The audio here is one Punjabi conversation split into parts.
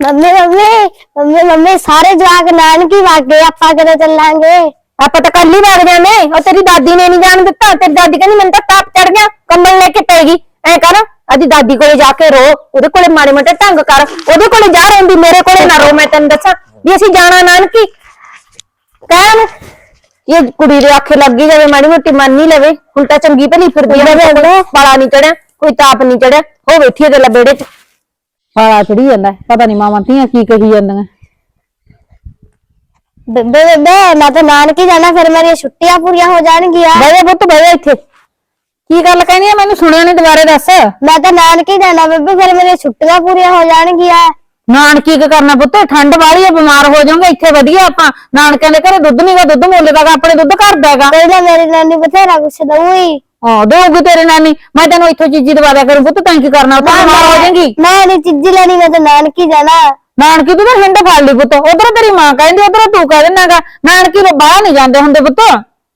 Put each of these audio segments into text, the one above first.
ਮੰਮੀ ਮੰਮੀ ਮੰਮੀ ਮੰਮੀ ਸਾਰੇ ਜਵਾਕ ਨਾਨਕੀ ਵਾਗੇ ਆਪਾਂ ਕਦੋਂ ਚੱਲਾਂਗੇ? ਆਪਾਂ ਤਾਂ ਕੱਲ ਹੀ ਵਗ ਜਾਂਦੇ ਉਹ ਤੇਰੀ ਦਾਦੀ ਨੇ ਨਹੀਂ ਜਾਣ ਦਿੱਤਾ। ਤੇਰੀ ਦਾਦੀ ਕਹਿੰਦੀ ਮੈਨੂੰ ਤਾਂ ਤਾਪ ਚੜ ਗਿਆ ਕੰਬਲ ਲੈ ਕੇ ਪੈਗੀ ਐ ਕਰ ਅਦੀ ਦਾਦੀ ਕੋਲੇ ਜਾ ਕੇ ਰੋ ਉਹਦੇ ਕੋਲੇ ਮਾੜੇ ਮੋਟੇ ਢੰਗ ਕਰ। ਉਹਦੇ ਕੋਲੇ ਜਾ ਰਹਿੰਦੀ ਮੇਰੇ ਕੋਲੇ ਨਾ ਰੋ ਮੈਂ ਤੈਨੂੰ ਦੱਸਾਂ। ਵੀ ਅਸੀਂ ਜਾਣਾ ਨਾਨਕੀ। ਕਹਿਣ ਇਹ ਕੁੜੀ ਦੇ ਆਖੇ ਲੱਗੀ ਜਾਵੇ ਮਾੜੀ ਮੋਟੀ ਮੰਨ ਨਹੀਂ ਲਵੇ। ਉਲਟਾ ਚੰਗੀ ਭਲੀ ਫਿਰਦੀ ਆ ਬਾਲਾ ਨਹੀਂ ਚੜਿਆ ਕੋਈ ਤਾਪ ਨਹੀਂ ਚੜਿਆ ਉਹ ਬੈਠੀ ਉਹਦੇ ਲਬੇੜੇ 'ਚ। ਪਾਲਾ ਚੜੀ ਜਾਂਦਾ। ਪਤਾ ਨਹੀਂ ਮਾਵਾਂ ਧੀਆਂ ਕੀ ਕਹੀ ਜਾਂਦੀਆਂ। ਬੇਬੇ ਬੇਬੇ ਮੈਂ ਤਾਂ ਨਾਨਕੀ ਜਾਣਾ ਫਿਰ ਮੇਰੀਆਂ ਛੁੱਟੀਆਂ ਪੂਰੀਆਂ ਹੋ ਜਾਣਗੀਆਂ। ਬਹਿ ਪੁੱਤ ਬਹਿ ਇੱਥੇ। ਕੀ ਗੱਲ ਕਹਿੰਦੀ ਆ ਮੈਨੂੰ ਸੁਣਿਆ ਨਹੀਂ ਦੁਬਾਰੇ ਦੱਸ। ਮੈਂ ਤਾਂ ਨਾਨਕੀ ਜਾਣਾ ਬੇਬੇ ਫਿਰ ਮੇਰੀਆਂ ਛੁੱਟੀਆਂ ਪੂਰੀਆਂ ਹੋ ਜਾਣਗੀਆਂ। ਨਾਨਕੀ ਕੀ ਕਰਨਾ ਪੁੱਤ ਠੰਡ ਵਾਲੀ ਆ ਬਿਮਾਰ ਹੋ ਜਾਓਗੇ ਇੱਥੇ ਵਧੀਆ ਆਪਾਂ। ਨਾਨਕਿਆਂ ਦੇ ਘਰੇ ਦੁੱਧ ਨਹੀਂਗਾ ਦੁੱਧ ਮੁੱਲ ਦਾਗਾ ਆਪਣੇ ਦੁੱਧ ਘਰ ਦਾਗਾ ਮੇਰੀ ਨਾਨੀ ਬਥੇਰਾ ਕੁਛ ਦਊਗੀ। ਹਾਂ ਦੇਊਗੀ ਤੇਰੇ ਨਾਨੀ। ਮੈਂ ਤੈਨੂੰ ਇੱਥੋਂ ਚੀਜ਼ੀ ਦਵਾ ਦਿਆ ਕਰੂੰ ਪੁੱਤ ਤੈਂ ਕੀ ਕਰਨਾ? ਉੱਥੇ ਬਿਮਾਰ ਹੋ ਜਾਏਗੀ। ਮੈਂ ਨਹੀਂ ਚੀਜ਼ੀ ਲੈਣੀ ਮੈਂ ਤਾਂ ਨਾਨਕੀ ਜਾਣਾ। ਨਾਨਕੀ ਤੂੰ ਤਾਂ ਹਿੰਡ ਫੜ ਲਈ ਪੁੱਤ। ਉਧਰ ਤੇਰੀ ਮਾਂ ਕਹਿੰਦੀ ਉਧਰ ਤੂੰ ਕਹਿ ਦਿੰਨਾਗਾ ਨਾਨਕੀ ਨੂੰ ਬਾਹਰ ਨਹੀਂ ਜਾਂਦੇ ਹੁੰਦੇ ਪੁੱਤ।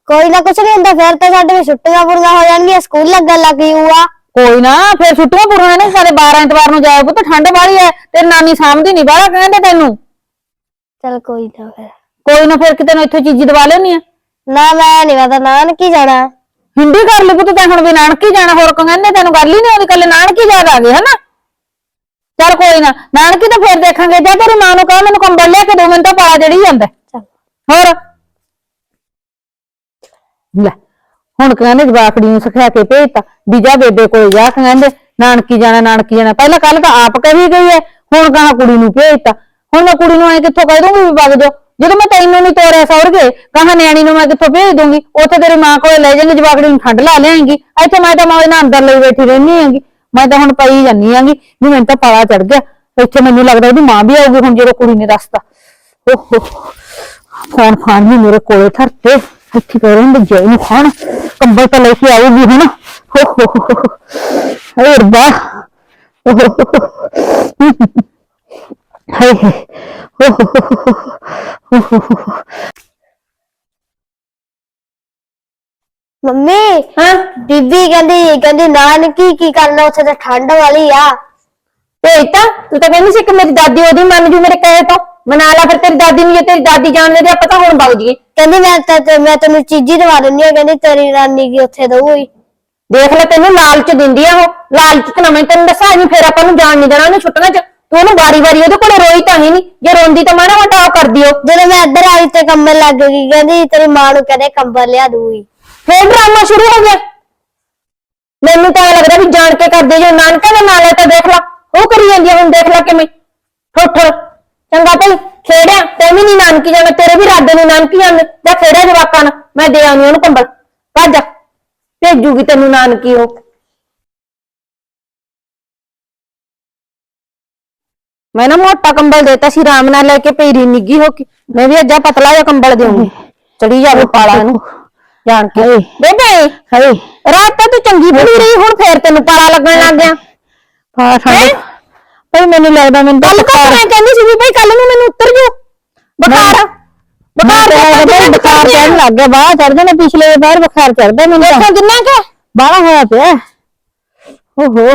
ਕੋਈ ਨਾ ਕੁਛ ਨਹੀਂ ਹੁੰਦਾ ਫਿਰ ਤਾਂ ਸਾਡੇ ਵਿੱਚ ਛੁੱਟੀਆਂ ਪੂਰੀਆਂ ਹੋ ਜਾਣਗੀਆਂ ਸਕੂਲ ਲੱਗਣ ਲੱਗ ਜੂਗਾ ਕੋਈ ਨਾ ਫੇਰ ਛੁੱਟੀਆਂ ਪੂਰੀਆਂ ਨੇ ਸਾਰੇ 12 ਐਤਵਾਰ ਨੂੰ ਜਾਓ ਪੁੱਤ ਠੰਡ ਵਾਲੀ ਐ। ਤੇ ਨਾਨੀ ਸਾਂਭਦੀ ਨਹੀਂ ਬਾਹਰ ਕਹਿੰਦੇ ਤੈਨੂੰ। ਚਲ ਕੋਈ ਨਾ ਫਿਰ। ਕੋਈ ਨਾ ਫਿਰ ਕਿਤੇ ਨੂੰ ਇੱਥੋਂ ਚੀਜ਼ੀ ਦਵਾ ਲੈਣੀ ਆ। ਨਾ ਮੈਂ ਨਹੀਂ ਮੈਂ ਤਾਂ ਨਾਨਕੀ ਜਾਣਾ। ਹਿੰਦੀ ਕਰ ਲਈ ਪੁੱਤ ਤੈਂ ਹੁਣ ਵੀ ਨਾਨਕੀ ਜਾਣਾ ਹੋਰ ਕੋ ਕਹਿੰਦੇ ਤੈਨੂੰ ਗੱਲ ਹੀ ਨਹੀਂ ਆਉਂਦੀ ਕੱਲੇ ਨਾਨਕੀ ਯਾਦ ਆ ਗਏ ਹਨਾ? ਚੱਲ ਕੋਈ ਨਾ ਨਾਨਕੀ ਤਾਂ ਫੇਰ ਦੇਖਾਂਗੇ ਜਾਂ ਤੇਰੀ ਮਾਂ ਨੂੰ ਕਹ ਮੈਨੂੰ ਕੰਬਲ ਲਿਆ ਕੇ ਦੋ ਮੈਨੂੰ ਤਾਂ ਪਾਲਾ ਜੜੀ ਜਾਂਦਾ। ਹੋਰ? ਲੈ ਹੁਣ ਕਹਿੰਦੇ ਜਵਾਕੜੀ ਨੂੰ ਸਿਖਾ ਕੇ ਭੇਜਤਾ ਵੀ ਜਾ ਬੇਬੇ ਕੋਲ ਜਾ ਕਹਿੰਦੇ ਨਾਨਕੀ ਜਾਣਾ ਨਾਨਕੀ ਜਾਣਾ ਪਹਿਲਾਂ ਕੱਲ ਤਾਂ ਆਪ ਕਹੀ ਗਈ ਐ ਹੁਣ ਕਹਾ ਕੁੜੀ ਨੂੰ ਭੇਜਤਾ। ਹੁਣ ਮੈਂ ਕੁੜੀ ਨੂੰ ਐ ਕਿੱਥੋਂ ਕਹਿ ਦੂੰਗੀ ਵੀ ਵਗ ਜਾ ਜਦੋਂ ਮੈਂ ਤੈਨੂੰ ਨਹੀਂ ਤੋਰਿਆ ਸੌਰਗੇ ਕਹਾ ਨਿਆਣੀ ਨੂੰ ਮੈਂ ਕਿੱਥੋਂ ਭੇਜ ਦੂੰਗੀ ਉੱਥੇ ਤੇਰੀ ਮਾਂ ਕੋਲੇ ਲੈ ਜਾਏਂਗੇ, ਜਵਾਕੜੀ ਨੂੰ ਠੰਡ ਲਾ ਲਿਆਏਂਗੀ। ਇੱਥੇ ਮੈਂ ਤਾਂ ਮਾਂ ਨਾਲ ਅੰਦਰ ਲਈ ਬੈਠੀ ਰਹਿਣੀ ਆਂਗੀ ਮੈਂ ਤਾਂ ਹੁਣ ਪਈ ਜਾਨੀ ਆਂਗੀ ਵੀ ਮੈਨੂੰ ਤਾਂ ਪਾਲਾ ਚੜ ਗਿਆ। ਇੱਥੇ ਮੈਨੂੰ ਲੱਗਦਾ ਉਹਦੀ ਮਾਂ ਵੀ ਆਊਗੀ ਹੁਣ ਜਦੋਂ ਕੁੜੀ ਨੇ ਦੱਸਤਾ। ਓਹੋ। ਫੋਨ ਫਾਨ ਵੀ ਮੇਰੇ ਕੋਲੇ ਧਰਤੇ? ਇੱਥੇ ਪੈ ਰਹੇ ਜੇ ਨੂੰ ਖਾਣ। ਕੰਬਲ ਤਾਂ ਲੈ ਕੇ ਆਊਗੀ ਹੁਣ। ਹੋ ਹੋ ਰੱਬਾ। ਓਹ। ਹੋ ਹੋ ਮੰਮੀ ਹਾਂ? ਬੀਬੀ ਕਹਿੰਦੀ ਕਹਿੰਦੀ ਨਾਨਕੀ ਕੀ ਕਰਨਾ ਉੱਥੇ ਤਾਂ ਠੰਡ ਵਾਲੀ ਆ। ਭੇਜਤਾ ਤੂੰ ਤਾਂ ਕਹਿੰਦੀ ਸੀ ਕਿ ਮੇਰੀ ਦਾਦੀ ਉਹਦੀ ਮੰਨ ਜੂ ਮੇਰੇ ਕਹੇ ਤੋਂ। ਮਨਾ ਲਾ ਫਿਰ ਤੇਰੀ ਦਾਦੀ ਨੂੰ ਜੇ ਤੇਰੀ ਦਾਦੀ ਜਾਣਦੇ ਤੇ ਆਪਾਂ ਤਾਂ ਹੁਣ ਵਗ ਜੀਏ ਕਹਿੰਦੀ ਮੈਂ ਤਾਂ ਤੇ ਮੈਂ ਤੈਨੂੰ ਚੀਜ਼ੀ ਦਵਾ ਦਿੰਦੀ ਆ ਕਹਿੰਦੀ ਤੇਰੀ ਨਾਨੀ ਕੀ ਉੱਥੇ ਦਊਗੀ ਦੇਖ ਲੈ ਤੈਨੂੰ ਲਾਲਚ ਦਿੰਦੀ ਆ ਉਹ। ਲਾਲਚ ਤੇ ਨਾ ਮੈਂ ਤੈਨੂੰ ਦੱਸਾਂ ਨਹੀਂ ਫੇਰ ਆਪਾਂ ਨੂੰ ਜਾਣ ਨਹੀਂ ਦੇਣਾ ਉਹਨੇ ਛੁੱਟਣਾ ਚ। ਤੂੰ ਉਹਨੂੰ ਵਾਰੀ ਵਾਰੀ ਉਹਦੇ ਕੋਲੇ ਰੋਈ ਤਾਂ ਹੀ ਨਹੀਂ ਜੇ ਰੋਂਦੀ ਤਾਂ ਮਾੜਾ ਮੋਟਾ ਉਹ ਕਰਦੀ ਉਹ ਜਦੋਂ ਮੈਂ ਇੱਧਰ ਆਈ ਤੇ ਕੰਬਲ ਲੱਗ ਗਈ ਕਹਿੰਦੀ ਤੇਰੀ ਮਾਂ ਨੂੰ ਕਹਿੰਦੇ ਕੰਬਲ ਲਿਆ ਦੂਗੀ। ਫੇਰ ਡਰਾਮਾ ਸ਼ੁਰੂ ਹੋ ਗਿਆ। ਮੈਨੂੰ ਤਾਂ ਐਂ ਲੱਗਦਾ ਵੀ ਜਾਣ ਕੇ ਕਰਦੇ ਜੋ ਨਾਨਕਾ ਦਾ ਨਾਂ ਲੈ ਤਾਂ ਦੇਖ ਲਾ। ਉਹ ਕਰੀ ਜਾਂਦੀ ਆ ਹੁਣ ਦੇਖ ਲਾ ਕਿਵੇਂ। ਠੁੱਠ ਚੰਗਾ ਭਾਈ ਖੇੜਿਆ ਤੇ ਵੀ ਨਹੀਂ ਨਾਨਕੀ ਜਾਣਾ ਤੇਰੇ ਵੀ ਰਾਦੇ ਨੂੰ ਨਾਨਕੀ ਜਾਣ। ਜਾਂ ਖੇੜਿਆ ਜਵਾਕਾਂ ਨਾਲ ਮੈਂ ਦੇ ਆਉਣੀ ਉਹਨੂੰ ਕੰਬਲ। ਭੱਜ ਭੇਜੂਗੀ ਤੈਨੂੰ ਨਾਨਕੀ ਉਹ। ਮੈਂ ਨਾ ਮੋਟਾ ਕੰਬਲ ਦੇਤਾ ਸੀ ਆਰਾਮ ਨਾਲ ਲੈ ਕੇ ਪੇਰੀ ਨਿੱਗੀ ਹੋ ਕੇ। ਮੈਂ ਵੀ ਅੱਜਾ ਪਤਲਾ ਜਿਹਾ ਕੰਬਲ ਦੇਉਂਗੀ ਚੜੀ ਜਾਵੇ ਪਾਲਾ ਇਹਨੂੰ। ਜਾਣ ਕੇ। ਬੇਬੇ ਹਾਏ। ਰਾਤ ਤਾਂ ਤੂੰ ਚੰਗੀ ਭਲੀ ਰਹੀ ਹੁਣ ਫੇਰ ਤੈਨੂੰ ਪਾਲਾ ਲੱਗਣ ਲੱਗ ਗਿਆ। ਹਾਂ ਠੰਡ। ਭਾਈ ਮੈਨੂੰ ਲੱਗਦਾ ਮੈਨੂੰ ਤਾਂ ਕੱਲ ਕਾ ਮੈਂ ਕਹਿੰਦੀ ਸੀ ਵੀ ਭਾਈ ਕੱਲ ਨੂੰ ਮੈਨੂੰ ਉਤਰ ਜੂ ਬੁਖਾਰ ਬੁਖਾਰ ਤੇ ਬੁਖਾਰ ਚੜਨ ਲੱਗ ਗਿਆ ਬਾਹਰ ਚੜ ਜਾਣਾ ਪਿਛਲੇ ਵਾਰ ਬੁਖਾਰ ਚੜਦਾ ਮੈਨੂੰ ਤਾਂ। ਕਿੰਨਾ ਕਿ ਬਾਹਲਾ ਹੋਇਆ ਪਿਆ। ਓਹੋ।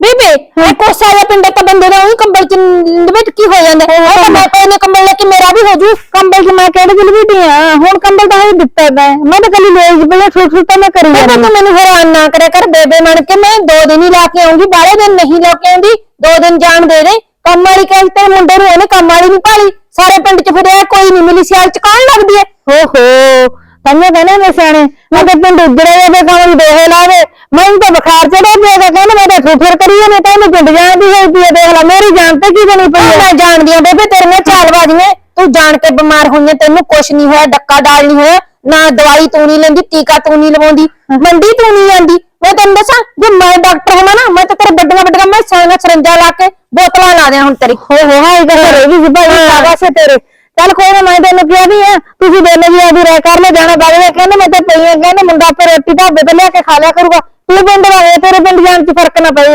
ਬੇਬੇ ਇਹ ਕੋਸਾ ਜਿਹਾ ਪਿੰਡ ਤਾਂ ਬੰਦੇ ਦਾ ਉਹੀ ਕੰਬਲ ਚ ਲਪੇਟ ਕੀ ਹੋ ਜਾਂਦਾ? ਉਹ ਤਾਂ ਮੈਂ ਕੋਈ ਨੇ ਕੰਬਲ ਲੈ ਕੇ ਮੇਰਾ ਵੀ ਹੋ ਜੂ ਕੰਬਲ ਚ ਮੈਂ ਕਿਹੜੇ ਦਿਲ ਵੀ ਆ? ਹੁਣ ਕੰਬਲ ਤਾਂ ਹੀ ਦਿੱਤਾ ਮੈਂ। ਮੈਂ ਤਾਂ ਕੱਲੀ ਲੋਈ ਬਲੇ ਠੁੱਠ ਠੁੱਟਾ ਮੈਂ ਕਰੀ ਬੇਬੇ ਜਾਣਾ ਤੂੰ ਮੈਨੂੰ ਹੈਰਾਨ ਨਾ ਕਰਿਆ ਕਰ ਬੇਬੇ ਮਣ ਕੇ ਮੈਂ ਦੋ ਦਿਨ ਹੀ ਲਾ ਕੇ ਆਉਂਗੀ ਬਾਰੇ ਦਿਨ ਨਹੀਂ ਲਾ ਕੇ ਆਉਂਦੀ। ਦੋ ਦਿਨ ਜਾਣ ਦੇ ਦੇ। ਕੰਮ ਵਾਲੀ ਕਹੀ ਤੇਰੇ ਮੁੰਡੇ ਨੂੰ ਉਹਨੇ ਕੰਮ ਵਾਲੀ ਨੂੰ ਭਾਲੀ। ਸਾਰੇ ਪਿੰਡ ਚ ਫਿਰਿਆ ਕੋਈ ਨਹੀਂ ਮਿਲੀ ਸਿਆਲ ਚ ਕੌਣ ਲੱਗਦੀ ਐ ਓਹੋ ਤੰਨੇ ਕਹਿੰਦੇ ਨੇ ਸਿਆਣੇ ਮੈਂ ਤਾਂ ਪਿੰਡ ਉਜੜੇ ਦੇ ਕੰਮ ਦੋਹੇ ਲਾਵੇ ਮੈਨੂੰ ਤਾਂ ਬੁਖਾਰ ਚੜਿਆ ਪਿਆ ਤਾਂ ਕਹਿੰਦੇ ਮੈਂ ਤਾਂ ਠੁੱਠਰ ਕਰੀਏ ਨੇ ਤਾਂ ਇਹਨੂੰ ਪਿੰਡ ਜਾਣ ਦੀ ਹੋਈ ਪਈ ਆ, ਦੇਖ ਲੈ ਮੇਰੀ ਜਾਨ ਤੇ ਕੀ ਬਣੀ ਪਈ ਆ ਮੈਂ ਜਾਣਦੀ ਆ ਬੇਬੇ ਤੇਰੇ ਨਾਲ ਚਾਲਬਾਜ਼ੀਆਂ ਤੂੰ ਜਾਣ ਕੇ ਬਿਮਾਰ ਹੋਈਆਂ ਤੈਨੂੰ ਕੁਛ ਨਹੀਂ ਹੋਇਆ ਡੱਕਾ ਡਾਲ ਨਹੀਂ ਹੋਇਆ ਨਾ ਦਵਾਈ ਤੂੰ ਨਹੀਂ ਲੈਂਦੀ ਟੀਕਾ ਤੂੰ ਨਹੀਂ ਲਵਾਉਂਦੀ ਮੰਡੀ ਤੂੰ ਨਹੀਂ ਜਾਂਦੀ ਮੈਂ ਤੈਨੂੰ ਦੱਸਾਂ ਜੇ ਮੈਂ ਡਾਕਟਰ ਹੋਵਾਂ ਨਾ ਮੈਂ ਤਾਂ ਤੇਰੇ ਵੱਡੀਆਂ ਵੱਡੀਆਂ ਮੈਂ ਸਾਈਨਾ ਸਰੰਜਾ ਲਾ ਕੇ ਬੋਤਲਾਂ ਲਾ ਦਿਆਂ ਹੁਣ ਤੇਰੀ। ਹੋ ਹੋ ਹਾਈ ਗੱਲ ਰਹਿ ਗਈ ਸੀ ਭਾਈ ਹਾਂ। ਸਾਗਾ ਸੇ ਤੇਰੇ। ਚੱਲ ਕੋਈ ਨਾ ਮੈਂ ਤੈਨੂੰ ਕਿਹਾ ਵੀ ਆ ਤੁਸੀਂ ਦੋਨੇ ਵੀ ਆਦੀ ਰਹਿ ਕਰ ਲੈ ਜਾਣਾ ਬਾਰੇ ਕਹਿੰਦੇ ਮੈਂ ਤਾਂ ਪਈਆਂ ਕਹਿੰਦੇ ਮੁੰਡਾ ਆਪੇ ਰੋਟੀ ਢਾਬੇ ਤੇ ਲਿਆ ਕੇ ਖਾ ਲਿਆ ਕਰੂਗਾ। ਤੂੰ ਪਿੰਡ ਰਹੇ ਤੇਰੇ ਪਿੰਡ ਜਾਣ ਚ ਫ਼ਰਕ ਨਾ ਪਏ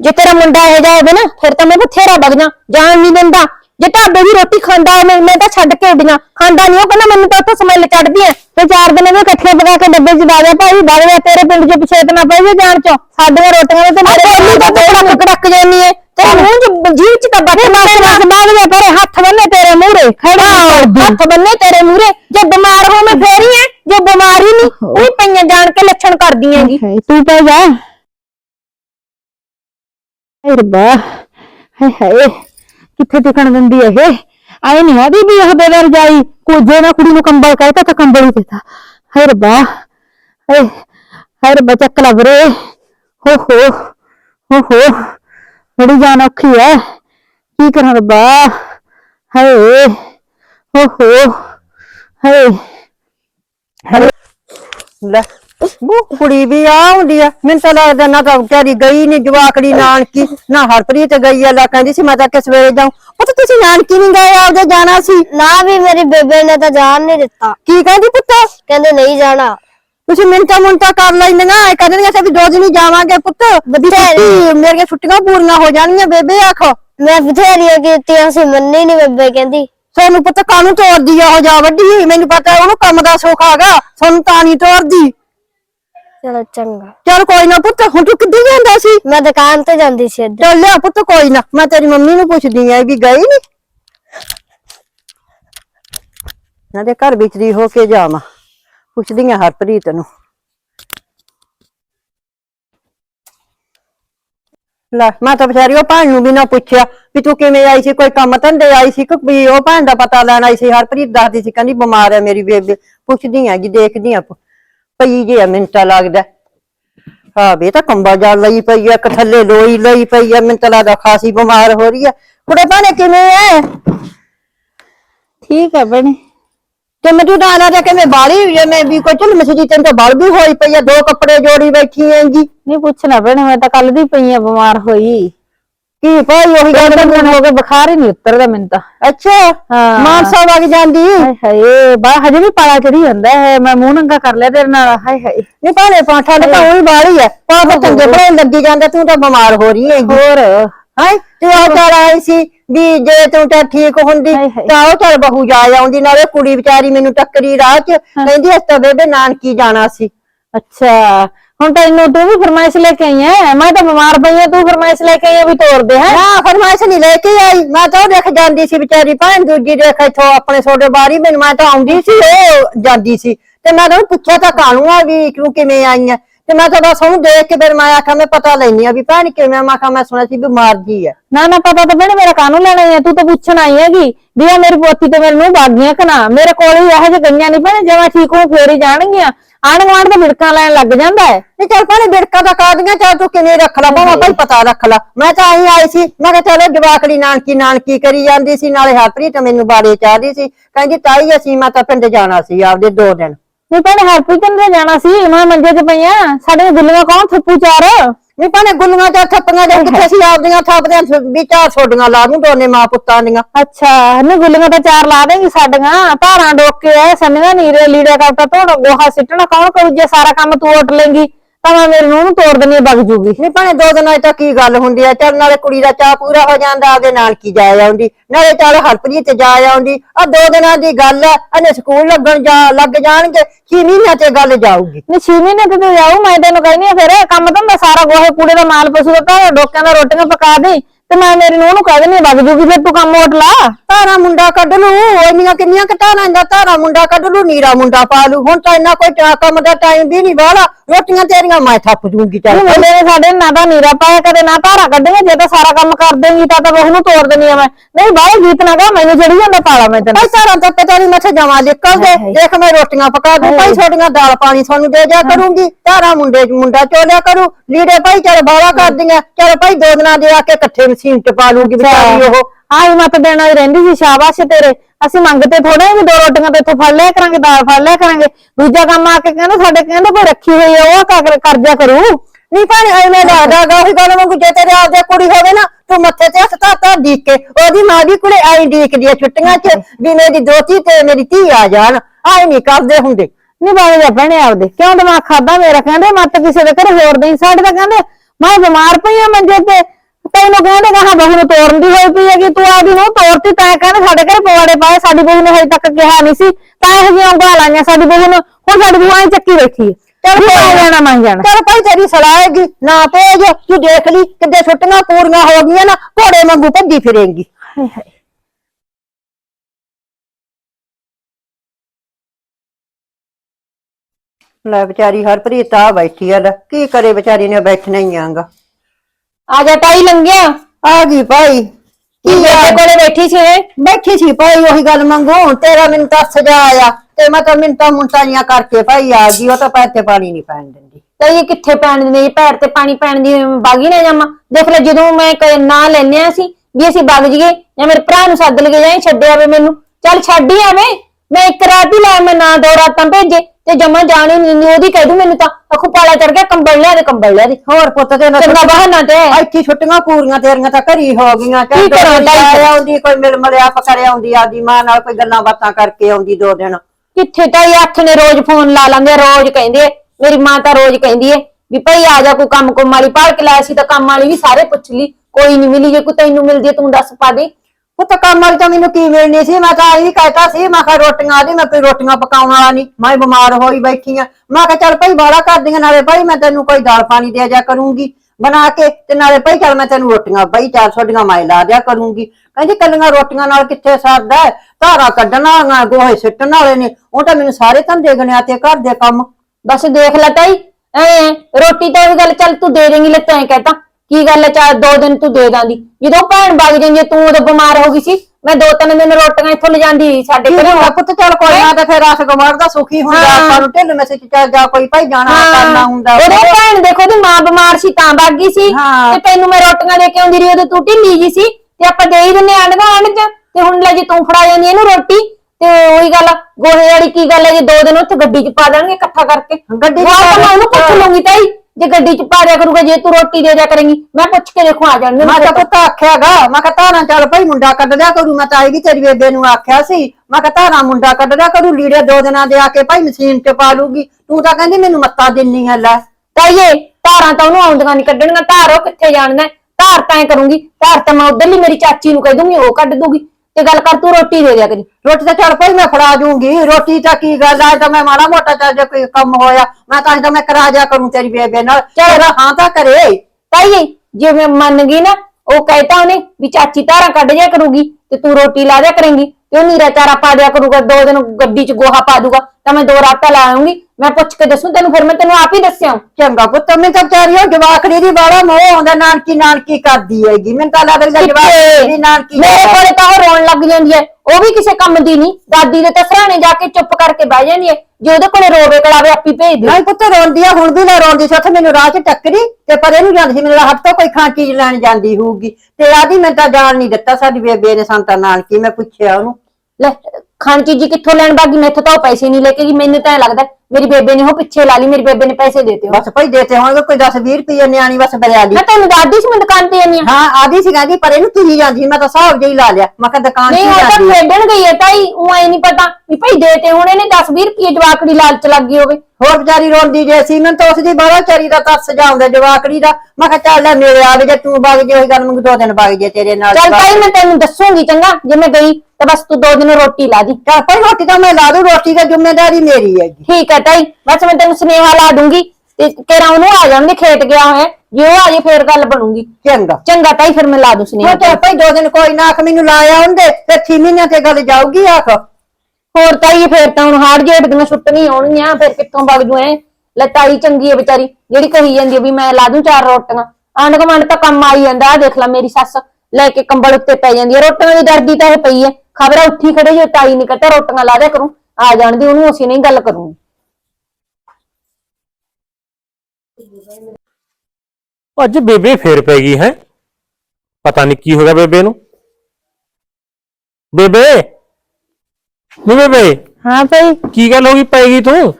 ਜੇ ਤੇਰਾ ਮੁੰਡਾ ਇਹ ਜਾ ਹੋਵੇ ਨਾ ਫਿਰ ਤਾਂ ਮੈਂ ਬਥੇਰਾ ਜਾ ਜਾਣ ਨਹੀਂ ਦਿੰਦਾ। ਜੇ ਢਾਬੇ ਦੀ ਰੋਟੀ ਖਾਂਦਾ ਮੈਂ ਮੈਂ ਤਾਂ ਛੱਡ ਕੇ ਉੱਡੀਆਂ ਖਾਂਦਾ ਨਹੀਂ ਉਹ ਕਹਿੰਦਾ ਮੈਨੂੰ ਤਾਂ ਉੱਥੇ ਸਮੈਲ ਚੜਦੀ ਐ ਤੇ ਚਾਰ ਦਿਨ ਇਹਨੇ ਇਕੱਠੇ ਪਕਾ ਕੇ ਡੱਬੇ ਚ ਦਿਆ ਭਾਈ ਬਾਰੇ ਤੇਰੇ ਪਿੰਡ ਚ ਪਿਛੇਤ ਨਾ ਪਈ ਜਾਣ ਚ। ਸਾਡੀਆਂ ਰੋਟੀਆਂ ਤੇ ਮੇਰੇ ਬੋਲੀ ਤਾਂ ਤੂੰ ਕੜਕ ਕੜਕ ਜਾਨੀ ਐ ਤੇ ਮੂੰਹ ਚ ਜੀਭ ਚ ਬੱਤ ਮਾਰ ਬਸ ਬਾਗ ਦੇ ਪਰੇ ਹੱਥ ਬੰਨੇ ਤੇਰੇ ਮੂਹਰੇ ਖੜਾ ਹੱਥ ਬੰਨੇ ਤੇਰੇ ਮੂਹਰੇ। ਜੇ ਬਿਮਾਰ ਹੋਵੇਂ ਫੇਰ ਹੀ ਐ ਜੇ ਬਿਮਾਰੀ ਨਹੀਂ ਉਹ ਪਈਆਂ ਜਾਣ ਕੇ ਲੱਛਣ ਕਰਦੀਆਂ ਗੀ ਹਾਏ ਤੂੰ ਪੈ ਜਾ। ਹਾਏ ਰੱਬਾ ਹਾਏ ਹਾਏ ਕਿੱਥੇ ਟਿਕਣ ਦਿੰਦੀ ਹੈ ਇਹ? ਆਏ ਨਹੀਂ ਆਦੀ ਵੀ ਇਹ ਬੇਦਰ ਜਾਈ। ਕੋਈ ਜੇ ਨਾ ਕੁੜੀ ਨੂੰ ਕੰਬਲ ਕਹਿਤਾ ਤਾਂ ਕੰਬਲ ਹੀ ਦੇਤਾ। ਹਾਏ ਰੱਬਾ ਹਾਏ ਹਾਏ ਰੱਬਾ ਚੱਕ ਲੱਗ ਰੇ ਹੋ ਹੋ ਹੋ ਹੋ ਬੜੀ ਜਾਨ ਔਖੀ ਹੈ ਕੀ ਕਰਾਂ ਰੱਬਾ? ਹਾਏ ਹੋ ਹੋ ਹਾਏ। ਲੈ ਉਹ ਕੁੜੀ ਵੀ ਆਉਂਦੀ ਆ। ਮੈਨੂੰ ਤਾਂ ਲੱਗਦਾ ਨਾ ਤਾਂ ਵਿਚਾਰੀ ਗਈ ਨਹੀਂ ਜਵਾਕੜੀ ਨਾਨਕੀ ਨਾ ਹਰਪ੍ਰੀਤ ਗਈ ਆ ਲੈ ਕਹਿੰਦੀ ਸੀ ਮੈਂ ਤਾਂ ਕਿ ਸਵੇਰੇ ਜਾਉਂ ਪੁੱਤ ਤੁਸੀਂ ਨਾਨਕੀ ਨਹੀਂ ਗਏ ਆਪਦੇ ਜਾਣਾ ਸੀ? ਨਾ ਵੀ ਮੇਰੀ ਬੇਬੇ ਨੇ ਤਾਂ ਜਾਣ ਨਹੀਂ ਦਿੱਤਾ। ਕੀ ਕਹਿੰਦੀ ਪੁੱਤ? ਕਹਿੰਦੇ ਨਹੀਂ ਜਾਣਾ। ਤੁਸੀਂ ਮਿੰਟਾਂ ਮੁੰਟਾਂ ਕਰ ਲੈਂਦੀਆਂ ਐ ਕਹਿੰਦੀਆਂ ਸੀ ਵੀ ਦੋ ਦਿਨ ਹੀ ਜਾਵਾਂਗੇ ਪੁੱਤ। ਛੁੱਟੀ ਮੇਰੀਆਂ ਛੁੱਟੀਆਂ ਪੂਰੀਆਂ ਹੋ ਜਾਣਗੀਆਂ ਬੇਬੇ ਆਖੋ। ਮੈਂ ਬਥੇਰੀਆਂ ਕੀਤੀਆਂ ਸੀ ਮੰਨੀ ਨਹੀਂ ਬੇਬੇ ਕਹਿੰਦੀ। ਸਾਨੂੰ ਪੁੱਤ ਕਾਹਨੂੰ ਤੋਰਦੀ ਆ ਉਹ ਜਾ ਵੱਡੀ? ਮੈਨੂੰ ਪਤਾ ਉਹਨੂੰ ਕੰਮ ਦਾ ਸੁੱਖ ਆਗਾ ਸਾਨੂੰ ਤਾਂ ਨਹੀਂ ਤੋਰਦੀ। ਚਲੋ ਚੰਗਾ। ਚਲ ਕੋਈ ਨਾ ਪੁੱਤ ਹੁਣ ਤੂੰ ਕਿੱਥੇ ਜਾਂਦਾ ਸੀ? ਮੈਂ ਦੁਕਾਨ ਤੇ ਜਾਂਦੀ ਸੀ ਅੱਜ ਚੱਲ ਲਿਆ ਪੁੱਤ ਕੋਈ ਨਾ। ਮੈਂ ਤੇਰੀ ਮੰਮੀ ਨੂੰ ਪੁੱਛਦੀ ਆਂ ਵੀ ਗਈ ਨੀ? ਨਾ ਦੇ ਘਰ ਵਿੱਚ ਦੀ ਹੋ ਕੇ ਜਾਵਾਂ। ਪੁੱਛਦੀ ਆਂ ਹਰਪ੍ਰੀਤ ਨੂੰ। ਲੈ ਮੈਂ ਤਾਂ ਵਿਚਾਰੀ ਉਹ ਭੈਣ ਨੂੰ ਵੀ ਨਾ ਪੁੱਛਿਆ ਵੀ ਤੂੰ ਕਿਵੇਂ ਆਈ ਸੀ ਕੋਈ ਕੰਮ ਧੰਦੇ ਆਈ ਸੀ ਕਿ ਵੀ ਉਹ ਭੈਣ ਦਾ ਪਤਾ ਲੈਣ ਆਈ ਸੀ? ਹਰਪ੍ਰੀਤ ਦੱਸਦੀ ਸੀ ਕਹਿੰਦੀ ਬਿਮਾਰ ਹੈ ਮੇਰੀ ਬੇਬੇ। ਪੁੱਛਦੀ ਆਂ ਜੀ ਦੇਖਦੀ ਆਂ ਪਈ ਜੇ ਤਾਂ ਲੱਗਦਾ। ਹਾਂ ਬੇ ਤਾਂ ਕੰਬਾ ਜਾ ਲਈ ਪਈ ਆ ਇੱਕ ਥੱਲੇ ਲੋਈ ਲਈ ਪਈ ਆ ਤਾਂ ਲੱਗਦਾ ਖਾਸੀ ਬਿਮਾਰ ਹੋ ਰਹੀ ਆ। ਕੁੜੇ ਭਾਣੇ ਕਿਵੇਂ ਐ? ਠੀਕ ਹੈ ਬਣੇ ਤੇ ਮੈਂ ਤੂੰ ਆਣਾ ਤੇ ਕਿਵੇਂ ਬਾਲੀ ਜੇ ਮੈਂ ਵੀ ਕੋਈ ਚਲ ਮਸਜੀ ਤੈਨੂੰ ਤਾਂ ਬਲ ਵੀ ਹੋਈ ਪਈ ਆ ਦੋ ਕੱਪੜੇ ਜੋੜੀ ਬੈਠੀ ਹੈਗੀ। ਨਹੀਂ ਪੁੱਛਣਾ ਭੈਣੇ ਮੈਂ ਤਾਂ ਕੱਲ ਦੀ ਪਈ ਆ ਬਿਮਾਰ ਹੋਈ। ਕੀ ਭਾਈ ਉਹੀ ਗੱਲ ਦਿਨ ਹੋ ਗਏ ਬੁਖਾਰ ਹੀ ਨਹੀਂ ਉਤਰਦਾ ਮੈਨੂੰ ਤਾਂ। ਅੱਛਾ ਹਾਂ। ਮਾਨਸਾ ਵਗ ਜਾਂਦੀ ਹਾਏ ਹਾਏ ਬਾ ਹਜੇ ਵੀ ਪਾਲਾ ਚੜੀ ਹੁੰਦਾ ਹੈ ਮੈਂ ਮੂੰਹ ਨੰਗਾ ਕਰ ਲਿਆ ਤੇਰੇ ਨਾਲ ਹਾਏ ਹਾਏ। ਨਹੀਂ ਭਾਣੇ ਪਾਠਾ ਤਾਂ ਉਹੀ ਬਾਲੀ ਆ ਪਾ ਤਾਂ ਚੰਗੇ ਭਲੇ ਲੱਗੀ ਜਾਂਦਾ ਤੂੰ ਤਾਂ ਬਿਮਾਰ ਹੋ ਰਹੀ ਹੈਗੀ। ਹੋਰ। ਹਾਏ ਤੂੰ ਆ ਚੱਲ ਆਈ ਸੀ ਵੀ ਜੇ ਤੂੰ ਤਾਂ ਠੀਕ ਹੁੰਦੀ ਹਾਏ ਹਾਏ। ਤਾਂ ਉਹ ਚੱਲ ਬਹੂ ਜਾ ਆਉਂਦੀ ਨਾਲੇ ਕੁੜੀ ਵਿਚਾਰੀ ਮੈਨੂੰ ਟੱਕਰੀ ਰਾਹ 'ਚ ਕਹਿੰਦੀ ਤਾਂ ਬੇਬੇ ਨਾਨਕੀ ਜਾਣਾ ਸੀ। ਅੱਛਾ ਹੁਣ ਤੈਨੂੰ ਤੂੰ ਵੀ ਫਰਮਾਇਸ਼ ਲੈ ਕੇ ਆਈ ਹੈ। ਮੈਂ ਤਾਂ ਬਿਮਾਰ ਪਈ ਆ ਤੂੰ ਫਰਮਾਇਸ਼ ਲੈ ਕੇ ਆਈ ਆ ਵੀ ਤੋਰਦੇ ਹੈ। ਨਾ, ਫਰਮਾਇਸ਼ ਨਹੀਂ ਲੈ ਕੇ ਆਈ। ਮੈਂ ਤਾਂ ਉਹ ਦੇਖ ਜਾਂਦੀ ਸੀ ਵਿਚਾਰੀ ਭੈਣ, ਦੂਜੀ ਦੇਖ ਇੱਥੋਂ ਆਪਣੇ ਛੋਟੇ ਬਾਰੀ, ਮੈਨੂੰ ਮੈਂ ਤਾਂ ਆਉਂਦੀ ਸੀ, ਉਹ ਜਾਂਦੀ ਸੀ। ਤੇ ਮੈਂ ਤਾਂ ਉਹਨੂੰ ਪੁੱਛਿਆ ਤਾਂ ਕਾਣੂ ਆ ਵੀ ਤੂੰ ਕਿਵੇਂ ਆਈ ਆ? ਤੇ ਮੈਂ ਤਾਂ ਬਸ ਉਹਨੂੰ ਦੇਖ ਕੇ ਫਿਰ ਮੈਂ ਆਖਿਆ ਮੈਂ ਪਤਾ ਲੈਣੀ ਆ ਵੀ ਭੈਣ ਕਿਵੇਂ ਆ? ਮੈਂ ਆਖਿਆ ਮੈਂ ਸੁਣਿਆ ਸੀ ਬਿਮਾਰ ਜੀ ਆ। ਨਾ ਨਾ ਪਤਾ ਤਾਂ ਭੈਣੇ ਮੇਰਾ ਕਾਨੂੰ ਲੈਣਾ ਹੈ ਤੂੰ ਤਾਂ ਪੁੱਛਣ ਆਈ ਹੈਗੀ ਵੀ ਆ ਮੇਰੀ ਪੋਤੀ ਤੇ ਮੈਨੂੰ ਬਾਗੀਆਂ ਕਿ ਨਾ? ਮੇਰੇ ਕੋਲ ਹੀ ਇਹੋ ਜਿਹੇ ਗਈਆਂ ਨਹੀਂ ਭੈਣੇ ਜਿਵੇਂ ਠੀਕ ਹੋ ਫੇਰ ਹੀ ਜਾਣਗੀਆਂ। ਆਣ ਗਵਾਂਡ ਤਾਂ ਵਿੜਕਾਂ ਲੈਣ ਲੱਗ ਜਾਂਦਾ ਹੈ। ਨਹੀਂ ਚੱਲ ਭਾਣੇ ਬਿੜਕਾ ਤਾਂ ਕਾਦੀਆਂ ਚੱਲ ਤੂੰ ਕਿਵੇਂ ਰੱਖ ਲਾ? ਭਾਵੇਂ ਭਾਈ ਪਤਾ ਰੱਖ ਲਾ। ਮੈਂ ਤਾਂ ਆਈ ਆਈ ਸੀ। ਮੈਂ ਕਿਹਾ ਚਲੋ ਜਵਾਕੜੀ ਨਾਨਕੀ ਨਾਨਕੀ ਕਰੀ ਜਾਂਦੀ ਸੀ ਨਾਲੇ ਹਰਪ੍ਰੀਤ ਮੈਨੂੰ ਬਾੜੇ ਚਾਹਦੀ ਸੀ। ਕਹਿੰਦੀ ਤਾਈ ਅਸੀਂ ਮੈਂ ਤਾਂ ਪਿੰਡ ਜਾਣਾ ਸੀ ਆਪਦੇ ਦੋ ਦਿਨ। ਨਹੀਂ ਭੈਣੇ ਹਰਪ੍ਰੀਤ ਨੇ ਜਾਣਾ ਸੀ? ਮੈਂ ਮੰਜੇ ਤੇ ਪਈਆਂ। ਸਾਡੇ ਗੁੱਲੀਆਂ ਕੌਣ ਥੱਪੂ ਚਾਰ? ਨਹੀਂ ਭਾਣੇ ਗੁੱਲੀਆਂ ਜਾਂ ਥੱਪੀਆਂ ਜਾਂ ਕਿੱਥੇ ਸੀ? ਆਪਦੀਆਂ ਥੱਪਦਿਆਂ ਵੀ ਚਾਰ ਛੋਡੀਆਂ ਲਾ ਦੂੰ ਦੋਨੇ ਮਾਂ ਪੁੱਤਾਂ ਦੀਆਂ। ਅੱਛਾ ਨੇ ਗੁੱਲੀਆਂ ਤਾਂ ਚਾਰ ਲਾ ਦੇਂਗੀ ਸਾਡੀਆਂ। ਧਾਰਾਂ ਡੋਕ ਕੇ ਐ ਸੰਨੀਆਂ ਨੀਰੇ ਲੀੜੇ ਕਰਤਾ ਧੋਣਾ ਗੋਹਾ ਸਿੱਟਣਾ ਕੌਣ ਕਰੂ? ਜੇ ਸਾਰਾ ਕੰਮ ਤੂੰ ਉੱਟ ਲੇਂਗੀ ਤਾਂ ਮੈਂ ਮੇਰੇ ਨੂੰ ਤੋੜ ਦੇਣੀ ਆ, ਵਗ ਜੂਗੀ। ਨਹੀਂ ਭਾਣੇ ਦੋ ਦਿਨਾਂ 'ਚ ਤਾਂ ਕੀ ਗੱਲ ਹੁੰਦੀ ਆ? ਚੱਲ ਨਾਲੇ ਕੁੜੀ ਦਾ ਚਾਹ ਪੂਰਾ ਹੋ ਜਾਂਦਾ ਆਪਦੇ ਨਾਲ ਕੀ ਜਾ ਆਉਂਦੀ ਨਾਲੇ ਚੱਲ ਹਰਪ੍ਰੀਤ ਜਾ ਆਉਂਦੀ ਆ ਦੋ ਦਿਨਾਂ ਦੀ ਗੱਲ ਆ ਇਹਨੇ ਸਕੂਲ ਲੱਗਣ ਜਾ ਲੱਗ ਜਾਣਗੇ ਛੇ ਮਹੀਨਿਆਂ 'ਚ ਗੱਲ ਜਾਊਗੀ। ਨਹੀਂ ਛੇ ਮਹੀਨੇ ਤੇ ਤੂੰ ਜਾਊ ਮੈਂ ਤੈਨੂੰ ਕਹਿੰਦੀ ਆ ਫਿਰ ਕੰਮ ਤਾਂ ਮੈਂ ਸਾਰਾ ਗੋਹੇ ਕੂੜੇ ਦਾ ਮਾਲ ਪਸ਼ੂ ਦਾ ਤਾਂ ਡੋਕਿਆਂ ਦਾ ਰੋਟੀਆਂ ਪਕਾ ਦੇ ਤੇ ਮੈਂ ਮੇਰੀ ਨੂੰ ਨੂੰ ਕਹਿ ਦਿੰਦੀ ਆ, ਵਗ ਜੂਗੀ ਫਿਰ ਤੂੰ ਕੰਮ ਉੱਟ ਲਾ। ਧਾਰਾ ਮੁੰਡਾ ਕੱਢ ਲੂ ਇੰਨੀਆਂ ਕਿੰਨੀਆਂ ਘਟਾਣਾ ਦਾ ਧਾਰਾ ਮੁੰਡਾ ਕੱਢ ਲੂ ਨੀਰਾ ਮੁੰਡਾ ਪਾ ਲੂ ਹੁਣ ਤਾਂ ਇੰਨਾ ਕੋਈ ਟਾ- ਕੰਮ ਦਾ ਟਾਈਮ ਵੀ ਨਹੀਂ ਵਾਲਾ। ਰੋਟੀਆਂ ਤੇਰੀਆਂ ਮੈਂ ਥੱਪ ਜੂਗੀ ਚੱਲ। ਨੇ ਸਾਡੇ ਨਾ ਤਾਂ ਨੀਰਾ ਪਾਇਆ ਕਦੇ ਨਾ ਧਾਰਾ ਕੱਢੀਆਂ ਜੇ ਤਾਂ ਸਾਰਾ ਕੰਮ ਕਰ ਦੇਂਗੀ ਤਾਂ ਤਾਂ ਬਹੂ ਨੂੰ ਤੋੜ ਦੇਣੀ ਆ ਮੈਂ। ਨਹੀਂ ਬਾਹਰ ਗੀਤ ਨਾ ਗਾ ਮੈਨੂੰ ਚੜੀ ਜਾਂਦਾ ਪਾਲਾ ਮੈਂ ਤੈਨੂੰ। ਭਾਈ ਧਾਰਾ ਤਾਂ ਪਤਾ ਨਹੀਂ ਮੈਂ ਜਮਾ ਨਿਕਲ ਗਏ ਦੇਖ ਮੈਂ ਰੋਟੀਆਂ ਪਕਾ ਦੂੰ ਭਾਈ ਛੋਟੀਆਂ ਦਾਲ ਪਾਣੀ ਤੁਹਾਨੂੰ ਦੇ ਜਾ ਕਰੂੰਗੀ ਧਾਰਾ ਮੁੰਡੇ ਮੁੰਡਾ ਚੋਲਿਆ ਕਰੂ ਲੀੜੇ ਭਾਈ ਚੱਲ ਬਾਵਾ ਕਰਦੀਆਂ ਚੱਲ ਭਾਈ ਦੋ ਦਿਨਾਂ ਦੇ ਆ ਕੇ ਇਕੱਠੇ ਮਸ਼ੀਨ ਚ ਪਾ ਲੂਗੀ ਵਿਚਾਰੀ ਉਹ। ਆਈ ਮਤ ਦੇਣਾ ਹੀ ਰਹਿੰਦੀ ਸੀ ਸ਼ਾਬਾਸ਼ ਤੇਰੇ। ਅਸੀਂ ਮੰਗਤੇ ਥੋੜੇ ਵੀ ਦੋ ਰੋਟੀਆਂ ਤੇ ਇੱਥੋਂ ਫੜ ਲਿਆ ਕਰਾਂਗੇ ਦਾਲ ਫੜ ਲਿਆ ਕਰਾਂਗੇ। ਦੂਜਾ ਕੰਮ ਆ ਕੇ ਕਹਿੰਦੇ ਸਾਡੇ ਕਹਿੰਦੇ ਕੋਈ ਰੱਖੀ ਹੋਈ ਆ ਉਹ ਕਰ ਕਰਜਾ ਕਰੂ। ਨਹੀਂ ਭਾਣੇ ਐਵੇਂ ਲੱਗਦਾ ਗਾ ਉਹੀ ਗੱਲ ਵਾਂਗੂ ਜੇ ਤੇਰੇ ਆਪਦੇ ਕੁੜੀ ਹੋਵੇ ਨਾ ਤੂੰ ਮੱਥੇ ਤੇ ਹੱਥ ਧਾਤਾ ਡੀਕ ਕੇ। ਉਹਦੀ ਮਾਂ ਵੀ ਕੁੜੇ ਆਈ ਡੀਕਦੀ ਆ ਛੁੱਟੀਆਂ 'ਚ ਵੀ ਮੇਰੀ ਦੋਤੀ ਤੇ ਮੇਰੀ ਧੀ ਆ ਜਾਣ। ਆਈ ਨਹੀਂ ਕਰਦੇ ਹੁੰਦੇ। ਨਹੀਂ ਬਾਵੇ ਜਾ ਭੈਣੇ ਆਪਦੇ। ਕਿਉਂ ਦਿਮਾਗ ਖਾਦਾ ਮੇਰਾ? ਕਹਿੰਦੇ ਮਤ ਕਿਸੇ ਦੇ ਘਰੇ ਹੋਰ ਨਹੀਂ ਸਾਡੇ ਤਾਂ ਕਹਿੰਦੇ ਮੈਂ ਬਿਮਾਰ ਪਈ ਆ ਮੰਜੇ ਤੇ। ਤੈਨੂੰ ਕਹਿੰਦੇ ਕਹਾ ਬਹੂ ਨੂੰ ਤੋੜਨ ਦੀ ਹੋਈ ਪਈ ਹੈਗੀ ਤੂੰ ਆਪਦੀ ਨੂੰ ਤੋੜਤੀ ਤਾਂ ਕਹਿੰਦੇ ਸਾਡੇ ਘਰੇ ਪਵਾੜੇ ਪਾਏ ਸਾਡੀ ਬਹੂ ਨੇ ਹਜੇ ਤੱਕ ਕਿਹਾ ਨਹੀਂ ਸੀ ਤਾਂ ਇਹ ਜਿਹੀਆਂ ਉਂਗਲਾਂ ਲਾਈਆਂ ਸਾਡੀ ਬਹੂ ਨੂੰ ਹੁਣ ਸਾਡੀ ਬਹੂ ਐਂ ਚੱਕੀ ਬੈਠੀ ਹੈ। ਚੱਲ ਮੈਂ। ਜਾਣਾ ਮੈਂ ਜਾਣਾ। ਚੱਲ ਭਾਈ ਤੇਰੀ ਸਲਾਹ ਹੈਗੀ ਨਾ ਭੇਜ ਤੂੰ ਦੇਖ ਲਈ ਕਿੱਦੇ ਛੁੱਟੀਆਂ ਪੂਰੀਆਂ ਹੋ ਗਈਆਂ ਨਾ ਘੋੜੇ ਵਾਂਗੂ ਭੱਜੀ ਫਿਰੇਂਗੀ। ਹਾਏ ਹਾਏ। ਲੈ ਵਿਚਾਰੀ ਹਰਪ੍ਰੀਤ ਆ ਬੈਠੀ ਆ ਲੈ ਕੀ ਕਰੇ ਵਿਚਾਰੀ ਨੇ ਬੈਠਣਾ ਹੀ ਆਂਗਾ। ਆ ਜਾ ਤਾਈ ਲੰਘਿਆ। ਆ ਗਈ ਭਾਈ। ਕੀ ਬੇਬੇ ਕੋਲੇ ਬੈਠੀ ਸੀ ਇਹ? ਬੈਠੀ ਸੀ ਭਾਈ ਉਹੀ ਗੱਲ ਮੰਗੂ। ਤੇਰਾ ਮੈਨੂੰ ਤਰਸ ਜਾ ਆਇਆ। ਤੇ ਮੈਂ ਤਾਂ ਮਿੰਟਾਂ ਮੁੰਟਾਂ ਕਰਕੇ ਭਾਈ ਆ ਗਈ ਉਹ ਤਾਂ ਪੈਰ ਤੇ ਪਾਣੀ ਨਹੀਂ ਪੈਣ ਦਿੰਦੀ। ਤਾਈ ਇਹ ਕਿੱਥੇ ਪੈਣ ਦਿੰਦੇ? ਜੀ ਪੈਰ ਤੇ ਪਾਣੀ ਪੈਣ ਦੀ ਬਾਗੀ ਨਾ ਜਾਵਾਂ। ਦੇਖ ਲੈ ਜਦੋਂ ਮੈਂ ਨਾਂ ਲੈਨੇ ਆ ਸੀ ਵੀ ਅਸੀਂ ਵਗ ਜੀਏ ਜਾਂ ਮੇਰੇ ਭਰਾ ਨੂੰ ਸੱਦ ਲਗੇ ਜਾਏ ਛੱਡਿਆ ਆਵੇ ਮੈਨੂੰ। ਚੱਲ ਛੱਡ ਹੀ ਆਵੇਂ। ਮੈਂ ਇੱਕ ਰਾਤ ਹੀ ਲਾਇਆ ਮੈਂ ਨਾ ਦੋ ਰਾਤਾਂ ਭੇਜੇ। ਤੇ ਜਮਾ ਜਾਣੀ ਨਹੀਂ ਉਹਦੀ ਕਹਿ ਦੂ ਮੈਨੂੰ ਤਾਂ। ਅਖੂ ਪਾਲਾ ਚੜ ਗਿਆ ਕੰਬਲ ਲਿਆ ਦੇ ਕੰਬਲ ਲਿਆ ਦੇ। ਹੋਰ ਪੁੱਤ ਤੇ ਨਾ ਚੰਗਾ ਬਹਾਨਾ ਤੇ। ਇੱਥੇ ਛੁੱਟੀਆਂ ਪੂਰੀਆਂ ਤੇਰੀਆਂ ਤਾਂ ਘਰੀ ਹੋ ਗਈਆਂ। ਕੀ ਕਰਾਂ ਤਾਈ? ਆਉਂਦੀ ਕੋਈ ਮਿਲ ਮਲਿਆ ਪਕੜ ਆਉਂਦੀ ਆਦੀ ਮਾਂ ਨਾਲ ਕੋਈ ਗੱਲਾਂ ਬਾਤਾਂ ਕਰਕੇ ਆਉਂਦੀ ਦੋ ਦਿਨ। ਕਿੱਥੇ ਤਾਈ? ਅੱਠ ਨੇ ਰੋਜ਼ ਫੋਨ ਲਾ ਲੈਂਦੇ ਰੋਜ਼ ਕਹਿੰਦੇ। ਮੇਰੀ ਮਾਂ ਤਾਂ ਰੋਜ਼ ਕਹਿੰਦੀ ਏ ਵੀ ਭਾਈ ਆ ਜਾ ਕੋਈ ਕੰਮ ਕੁੰਮ ਵਾਲੀ ਭਾਲ ਕੇ ਲਾਇਆ ਸੀ ਤਾਂ ਕੰਮ ਵਾਲੀ ਵੀ ਸਾਰੇ ਪੁੱਛ ਲਈ। ਕੋਈ ਨਹੀਂ ਮਿਲੀ ਜੇ ਕੋਈ ਤੈਨੂੰ ਮਿਲਦੀ ਤੂੰ ਦੱਸ ਪਾ ਦੇ। ਉਹ ਤਾਂ ਕੰਮ ਵਾਲੀ ਤਾਂ ਮੈਨੂੰ ਕੀ ਮਿਲਣੀ ਸੀ? ਮੈਂ ਤਾਂ ਇਹ ਕਹਿਤਾ ਸੀ। ਮੈਂ ਕਿਹਾ ਰੋਟੀਆਂ ਦੀ, ਮੈਂ ਕੋਈ ਰੋਟੀਆਂ ਪਕਾਉਣ ਵਾਲਾ ਨਹੀਂ ਮੈਂ ਬਿਮਾਰ ਹੋਈ ਬੈਠੀ ਆ। ਮੈਂ ਕਿਹਾ ਚੱਲ ਭਾਈ ਬਾੜਾ ਕਰਦੀਆਂ ਨਾਲੇ ਭਾਈ ਮੈਂ ਤੈਨੂੰ ਕੋਈ ਦਾਲ ਪਾਣੀ ਦੇ ਜਾ ਕਰੂੰਗੀ ਬਣਾ ਕੇ ਤੇ ਨਾਲੇ ਭਾਈ ਚੱਲ ਮੈਂ ਤੈਨੂੰ ਰੋਟੀਆਂ ਭਾਈ ਚਾਰ ਛੋਡੀਆਂ ਮੈਂ ਲਾ ਦਿਆ ਕਰੂੰਗੀ। ਕਹਿੰਦੀ ਕੱਲੀਆਂ ਰੋਟੀਆਂ ਨਾਲ ਕਿੱਥੇ ਸਰਦਾ ਹੈ? ਧਾਰਾਂ ਕੱਢਣ ਵਾਲੀਆਂ, ਗੋਹੇ ਸੁੱਟਣ ਵਾਲੇ ਨੇ। ਉਹ ਤਾਂ ਮੈਨੂੰ ਸਾਰੇ ਧੰਦੇ ਗਣਿਆ ਤੇ ਘਰ ਦੇ ਕੰਮ। ਬਸ ਦੇਖ ਲੈ ਤਾਈ। ਐ, ਰੋਟੀ ਤਾਂ ਇਹ ਗੱਲ, ਚੱਲ ਤੂੰ ਦੇ ਦੇਂਗੀ, ਲੈ ਤੈਂ ਕਹਤਾ। ਕੀ ਗੱਲ ਹੈ? ਚਾਰ ਦੋ ਦਿਨ ਤੂੰ ਦੇ ਦਾਂਦੀ ਜਦੋਂ ਭੈਣ ਵਗ ਜਾਂਦੀ ਹੈ, ਤੂੰ ਉਦੋਂ ਬਿਮਾਰ ਹੋ ਗਈ ਸੀ। ਮੈਂ ਦੋ ਤਿੰਨ ਦਿਨ ਰੋਟੀਆਂ ਇੱਥੋਂ ਲੈ ਜਾਂਦੀ ਸਾਡੇ ਘਰੇ। ਕਿਹੜਾ ਪੁੱਤ? ਚੱਲ ਕੋਈ ਨਾ ਤੇ ਫਿਰ ਰਸ ਗਵਾਰ ਦਾ ਸੁਖੀ ਹੁੰਦਾ ਹਾਂ। ਆਪਾਂ ਨੂੰ ਢਿੱਲ ਮੈਸੇਜ ਚੱਲ ਜਾ ਕੋਈ ਭਾਈ ਜਾਣਾ ਕਰਨਾ ਹੁੰਦਾ। ਉਦੋਂ ਭੈਣ ਦੇਖੋ ਦੀ ਮਾਂ ਬਿਮਾਰ ਸੀ ਤਾਂ ਵਗ ਗਈ ਸੀ। ਹਾਂ। ਤੇ ਤੈਨੂੰ ਮੈਂ ਰੋਟੀਆਂ ਦੇ ਕੇ ਆਉਂਦੀ ਰਹੀ ਉਦੋਂ ਤੂੰ ਢਿੱਲੀ ਜੀ ਸੀ। ਤੇ ਆਪਾਂ ਦੇ ਹੀ ਦਿੰਨੇ ਆਂਢ ਆਂਢ ਚ। ਤੇ ਹੁਣ ਲੈ ਜੇ ਤੂੰ ਫੜਾ ਜਾਂਦੀ ਇਹਨੂੰ ਰੋਟੀ ਤੇ ਉਹੀ ਗੱਲ ਗੋਹੇ ਵਾਲੀ ਕੀ ਗੱਲ ਹੈ? ਜੇ ਦੋ ਦਿਨ ਉੱਥੇ ਗੱਡੀ 'ਚ ਪਾ ਦੇਣਗੇ ਇਕੱਠਾ ਕਰਕੇ। ਗੱਡੀ 'ਚ ਉਹ ਤਾਂ ਪਾ ਮੈਂ ਉਹਨੂੰ ਪੁੱਛ। ਲੂੰਗੀ ਤਾਈ। ਜੇ ਗੱਡੀ 'ਚ ਦਿਆ ਕਰੂਗਾ ਜੇ ਤੂੰ ਰੋਟੀ ਦੇ ਦਿਆ ਕਰੇਂਗੀ ਮੈਂ ਪੁੱਛ ਕੇ ਦੇਖੂ ਆ ਜਾਣਗੇ ਮੈਂ ਤਾਂ ਪੁੱਤ ਆਖਿਆਗਾ ਮੈਂ ਕਿਹਾ ਧਾਰਾਂ ਚੱਲ ਭਾਈ ਮੁੰਡਾ ਕੱਢ ਦਿਆ ਕਰੂ ਮੈਂ ਤਾਂ ਵੀ ਤੇਰੀ ਬੇਬੇ ਨੂੰ ਆਖਿਆ ਸੀ। ਮੈਂ ਕਿਹਾ ਧਾਰਾਂ ਮੁੰਡਾ ਕੱਢ ਦਿਆ ਕਰੂ ਲੀੜੇ ਦੋ ਦਿਨਾਂ ਦੇ ਆ ਕੇ ਭਾਈ ਮਸ਼ੀਨ 'ਚ ਪਾ ਲੂਗੀ। ਤੂੰ ਤਾਂ ਕਹਿੰਦੀ ਮੈਨੂੰ ਮੱਤਾ ਦਿੰਨੀ ਹੈ ਲੈ। ਤਾਈਏ ਧਾਰਾਂ ਤਾਂ ਉਹਨੂੰ ਆਉਂਦੀਆਂ ਨਹੀਂ ਕੱਢਣੀਆਂ ਧਾਰ ਉਹ ਕਿੱਥੇ ਜਾਣਦਾ? ਧਾਰ ਤਾਂ ਐ ਕਰੂੰਗੀ ਧਾਰ ਤਾਂ ਮੈਂ ਉਧਰਲੀ ਮੇਰੀ ਚਾਚੀ ਨੂੰ ਕਹਿ ਦੂੰਗੀ ਉਹ ਕੱਢ ਦੂਗੀ। ਤੇ ਗੱਲ ਕਰ ਤੂੰ ਰੋਟੀ ਦੇ ਦਿਆ ਕਰੀ। ਰੋਟੀ ਤਾਂ ਚੱਲ ਭਾਈ ਮੈਂ ਫੜਾ ਜੂੰਗੀ ਰੋਟੀ ਤਾਂ ਕੀ ਗੱਲ ਆ ਤਾਂ ਮੈਂ ਮਾੜਾ ਮੋਟਾ ਚੱਲ ਜੇ ਕੋਈ ਕੰਮ ਹੋਇਆ ਮੈਂ ਤਾਂ ਤਾਂ ਮੈਂ ਕਰਾ ਜਾ ਕਰੂੰ ਤੇਰੀ ਬੇਬੇ ਨਾਲ। ਚੱਲ। ਹਾਂ ਤਾਂ ਕਰੇ। ਜੇ ਮੈਂ ਮੰਨ ਗਈ ਨਾ ਉਹ ਕਹਿਤਾ ਉਹਨੇ ਵੀ ਚਾਚੀ ਧਾਰਾਂ ਕੱਢ ਜਾ ਕਰੂਗੀ ਤੇ ਤੂੰ ਰੋਟੀ ਲਾ ਦਿਆ ਕਰੇਂਗੀ ਤੇ ਉਹ ਨੀਰਾ ਚਾਰਾ ਪਾ ਦਿਆ ਕਰੂਗਾ ਦੋ ਦਿਨ ਗੱਡੀ 'ਚ ਗੋਹਾ ਪਾ ਦੂਗਾ ਤਾਂ ਮੈਂ ਦੋ ਰਾਤਾਂ ਲਾ ਆਉਂਗੀ ਮੈਂ ਪੁੱਛ ਕੇ ਦੱਸੂ ਤੈਨੂੰ ਫਿਰ ਮੈਂ ਤੈਨੂੰ ਆਪ ਹੀ ਦੱਸਿਆ। ਚੰਗਾ ਪੁੱਤ ਮੈਂ ਤਾਂ ਵਿਚਾਰੀ ਉਹ ਜਵਾਕੜੀ ਦੀ ਬਾੜਾ ਮੋਹ ਆਉਂਦਾ ਨਾਨਕੀ ਨਾਨਕੀ ਕਰਦੀ ਹੈਗੀ। ਮੈਨੂੰ ਤਾਂ ਲੱਗਦਾ ਜਵਾਕੜੀ ਨਾਨਕੀ ਮੇਰੇ ਕੋਲੇ ਤਾਂ ਉਹ ਰੋਣ ਲੱਗ ਜਾਂਦੀ ਹੈ। ਉਹ ਵੀ ਕਿਸੇ ਕੰਮ ਦੀ ਨਹੀਂ। ਦਾਦੀ ਦੇ ਤਾਂ ਸਰਾਣੇ ਜਾ ਕੇ ਚੁੱਪ ਕਰਕੇ ਬਹਿ ਜਾਂਦੀ ਹੈ। ਜੇ ਉਹਦੇ ਕੋਲੇ ਰੋਵੇ ਕਲਾਵੇ ਆਪੀ ਭੇਜ ਦੇ। ਨਹੀਂ ਪੁੱਤ ਰੋਂਦੀ ਆ ਹੁਣ ਵੀ ਨਾ ਰੋਂਦੀ ਸੀ। ਉੱਥੇ ਮੈਨੂੰ ਰਾਹ 'ਚ ਟੱਕਰੀ ਤੇ ਪਰੇ ਨੂੰ ਜਾਂਦੀ ਸੀ। ਮੇਰੇ ਹੱਥ ਤੋਂ ਕੋਈ ਖਾਂ ਚੀਜ਼ ਲੈਣ ਜਾਂਦੀ ਹੋਊਗੀ। ਤੇ ਆਦੀ ਮੈਂ ਤਾਂ ਜਾਣ ਨਹੀਂ ਦਿੱਤਾ ਸਾਡੀ ਬੇਬੇ ਨੇ ਸੰਤਾ ਨਾਨਕੀ ਮੈਂ ਪੁੱਛਿਆ ਉਹਨੂੰ। ਲੈ ਖਾਣ ਚੀਜ਼ੀ ਕਿੱਥੋਂ ਲੈਣ ਬਾਗੀ? ਮੈਥੋਂ ਤਾਂ ਉਹ ਪੈਸੇ ਨਹੀਂ ਲੈ ਕੇ ਗਈ। ਮੈਨੂੰ ਤਾਂ ਐਂ ਲੱਗਦਾ ਮੇਰੀ ਬੇਬੇ ਨੇ ਉਹ ਪਿੱਛੇ ਲਾ ਲਈ ਮੇਰੀ ਬੇਬੇ ਨੇ ਪੈਸੇ ਦੇਤੇ ਬਸ ਭਾਈ ਦੇਤੇ ਹੋਣਗੇ ਕੋਈ 10 20 ਰੁਪਏ ਨਿਆਣੀ ਬਸ ਬਰਿਆ ਲਈ। ਮੈਂ ਤੈਨੂੰ ਦੱਸਦੀ ਸੀ ਮੈਂ ਦੁਕਾਨ ਤੇ ਆਨੀ ਆ ਹਾਂ ਆਦੀ ਸੀ ਕਹਿੰਦੀ ਪਰੇ ਨੂੰ ਤੁਰੀ ਜਾਂਦੀ ਸੀ, ਮੈਂ ਤਾਂ ਹਿਸਾਬ ਜਿਹਾ ਹੀ ਲਾ ਲਿਆ। ਮੈਂ ਕਿਹਾ ਦੁਕਾਨ ਨਹੀਂ ਉਹ ਤਾਂ ਜਾਂਦੀ। ਖੇਡਣ ਗਈ ਹੈ ਤਾਈ ਉਹ ਐ ਨਹੀਂ ਪਤਾ ਵੀ ਭਾਈ ਦੇਤੇ ਹੋਣੇ ਨੇ 10 20 ਰੁਪਏ ਜਵਾਕੜੀ ਲਾਲਚ ਲੱਗ ਗਈ ਹੋਵੇ। ਹੋਰ ਵਿਚਾਰੀ ਰੋਂਦੀ ਜੇ ਸੀ ਮੈਨੂੰ ਤਾਂ ਉਸ ਦੀ ਬੜਾ ਚਾਰੀ ਦਾ ਤਰਸ ਜਾਉਂਦਾ ਜਵਾਕੜੀ ਦਾ। ਮੈਂ ਕਿਹਾ ਚੱਲ ਲੈ ਮੇਰੇ ਆ ਜੇ ਤੂੰ ਵਗ ਜੇ ਉਹੀ ਗੱਲ ਮੈਨੂੰ ਦੋ ਦਿਨ ਵਗ ਜੇ ਤੇਰੇ ਨਾਲ ਚੱਲ ਤਾਈ ਮੈਂ ਤੈਨੂੰ ਦੱਸੂਗੀ ਚੰਗਾ। ਜੇ ਮੈਂ ਗਈ ਤਾਂ ਬਸ ਤੂੰ ਦੋ ਦਿਨ ਰੋਟੀ ਲਾ ਦੀ ਚੱਲ ਭਾਈ ਰੋਟੀ ਤਾਂ ਮੈਂ ਲਾ ਦੂੰ ਰੋਟੀ ਦੀ ਜ਼ਿੰਮੇਵਾਰੀ ਮੇਰੀ ਹੈਗੀ। ਠੀਕ ਹੈ ਤਾਈ ਬਸ ਮੈਂ ਤੈਨੂੰ ਸੁਨੇਹਾ ਲਾ ਦੂੰਗੀ ਤੇ ਤੇਰਾ ਉਹਨੂੰ ਆ ਜਾਣਗੇ ਖੇਤ ਗਿਆ ਹੋਇਆ। ਜੇ ਉਹ ਆ ਜੇ ਫੇਰ ਗੱਲ ਬਣੂਗੀ। ਚੰਗਾ। ਚੰਗਾ ਤਾਈ ਫਿਰ ਮੈਂ ਲਾ ਦੂੰ ਸੁਨੇਹਾ। ਚੱਲ ਭਾਈ ਦੋ ਦਿਨ ਕੋਈ ਨਾ ਆਖ ਮੈਨੂੰ ਲਾਇਆ ਹੁੰਦੇ ਤੇ 6 ਮਹੀਨਿਆਂ ਤੇ ਗੱਲ ਜਾਊਗੀ ਆਖ। ਹੋਰ ਤਾਈ ਫੇਰ ਤਾਂ ਹੁਣ ਹਾਰ ਜੇੜ ਦੀਆਂ ਛੁੱਟਣੀਆਂ ਆਉਣਗੀਆਂ ਫਿਰ ਕਿੱਥੋਂ ਵਗ ਜੂ ਐ? ਲੈ ਤਾਈ ਚੰਗੀ ਹੈ ਵਿਚਾਰੀ ਜਿਹੜੀ ਕਹੀ ਜਾਂਦੀ ਹੈ ਵੀ ਮੈਂ ਲਾ ਦੂੰ ਚਾਰ ਰੋਟੀਆਂ। ਆਂਢ ਗੁਆਂਢ ਤਾਂ ਕੰਮ ਆਈ ਜਾਂਦਾ ਆ ਦੇਖ ਲੈ ਮੇਰੀ ਸੱਸ ਲੈ ਕੇ ਕੰਬਲ ਉੱਤੇ ਪੈ ਜਾਂਦੀ ਹੈ। ਰੋਟੀਆਂ ਦੀ ਡਰਦੀ ਤਾਂ ਇਹ ਪਈ ਹੈ। ਖਬਰ ਉੱਠੀ ਖੜੇ ਜੇ ਤਾਈ ਨੇ ਕਹਤਾ ਰੋਟੀਆਂ ਲਾ ਦਿਆ ਕਰੂੰ ਆ ਜਾਣਦੀ ਉਹਨੂੰ ਅਸੀਂ ਨਹੀਂ ਗੱਲ ਕਰੂੰਗੀ। ਅੱਜ ਬੇਬੇ ਫੇਰ ਪੈ ਗਈ ਹੈ। ਪਤਾ ਨਹੀਂ ਕੀ ਹੋ ਗਿਆ ਬੇਬੇ ਨੂੰ। ਬੇਬੇ ਨੀ ਬੇਬੇ ਹਾਂ ਭਾਈ। ਕੀ ਗੱਲ ਹੋ ਗਈ ਪੈ ਗਈ ਤੂੰ?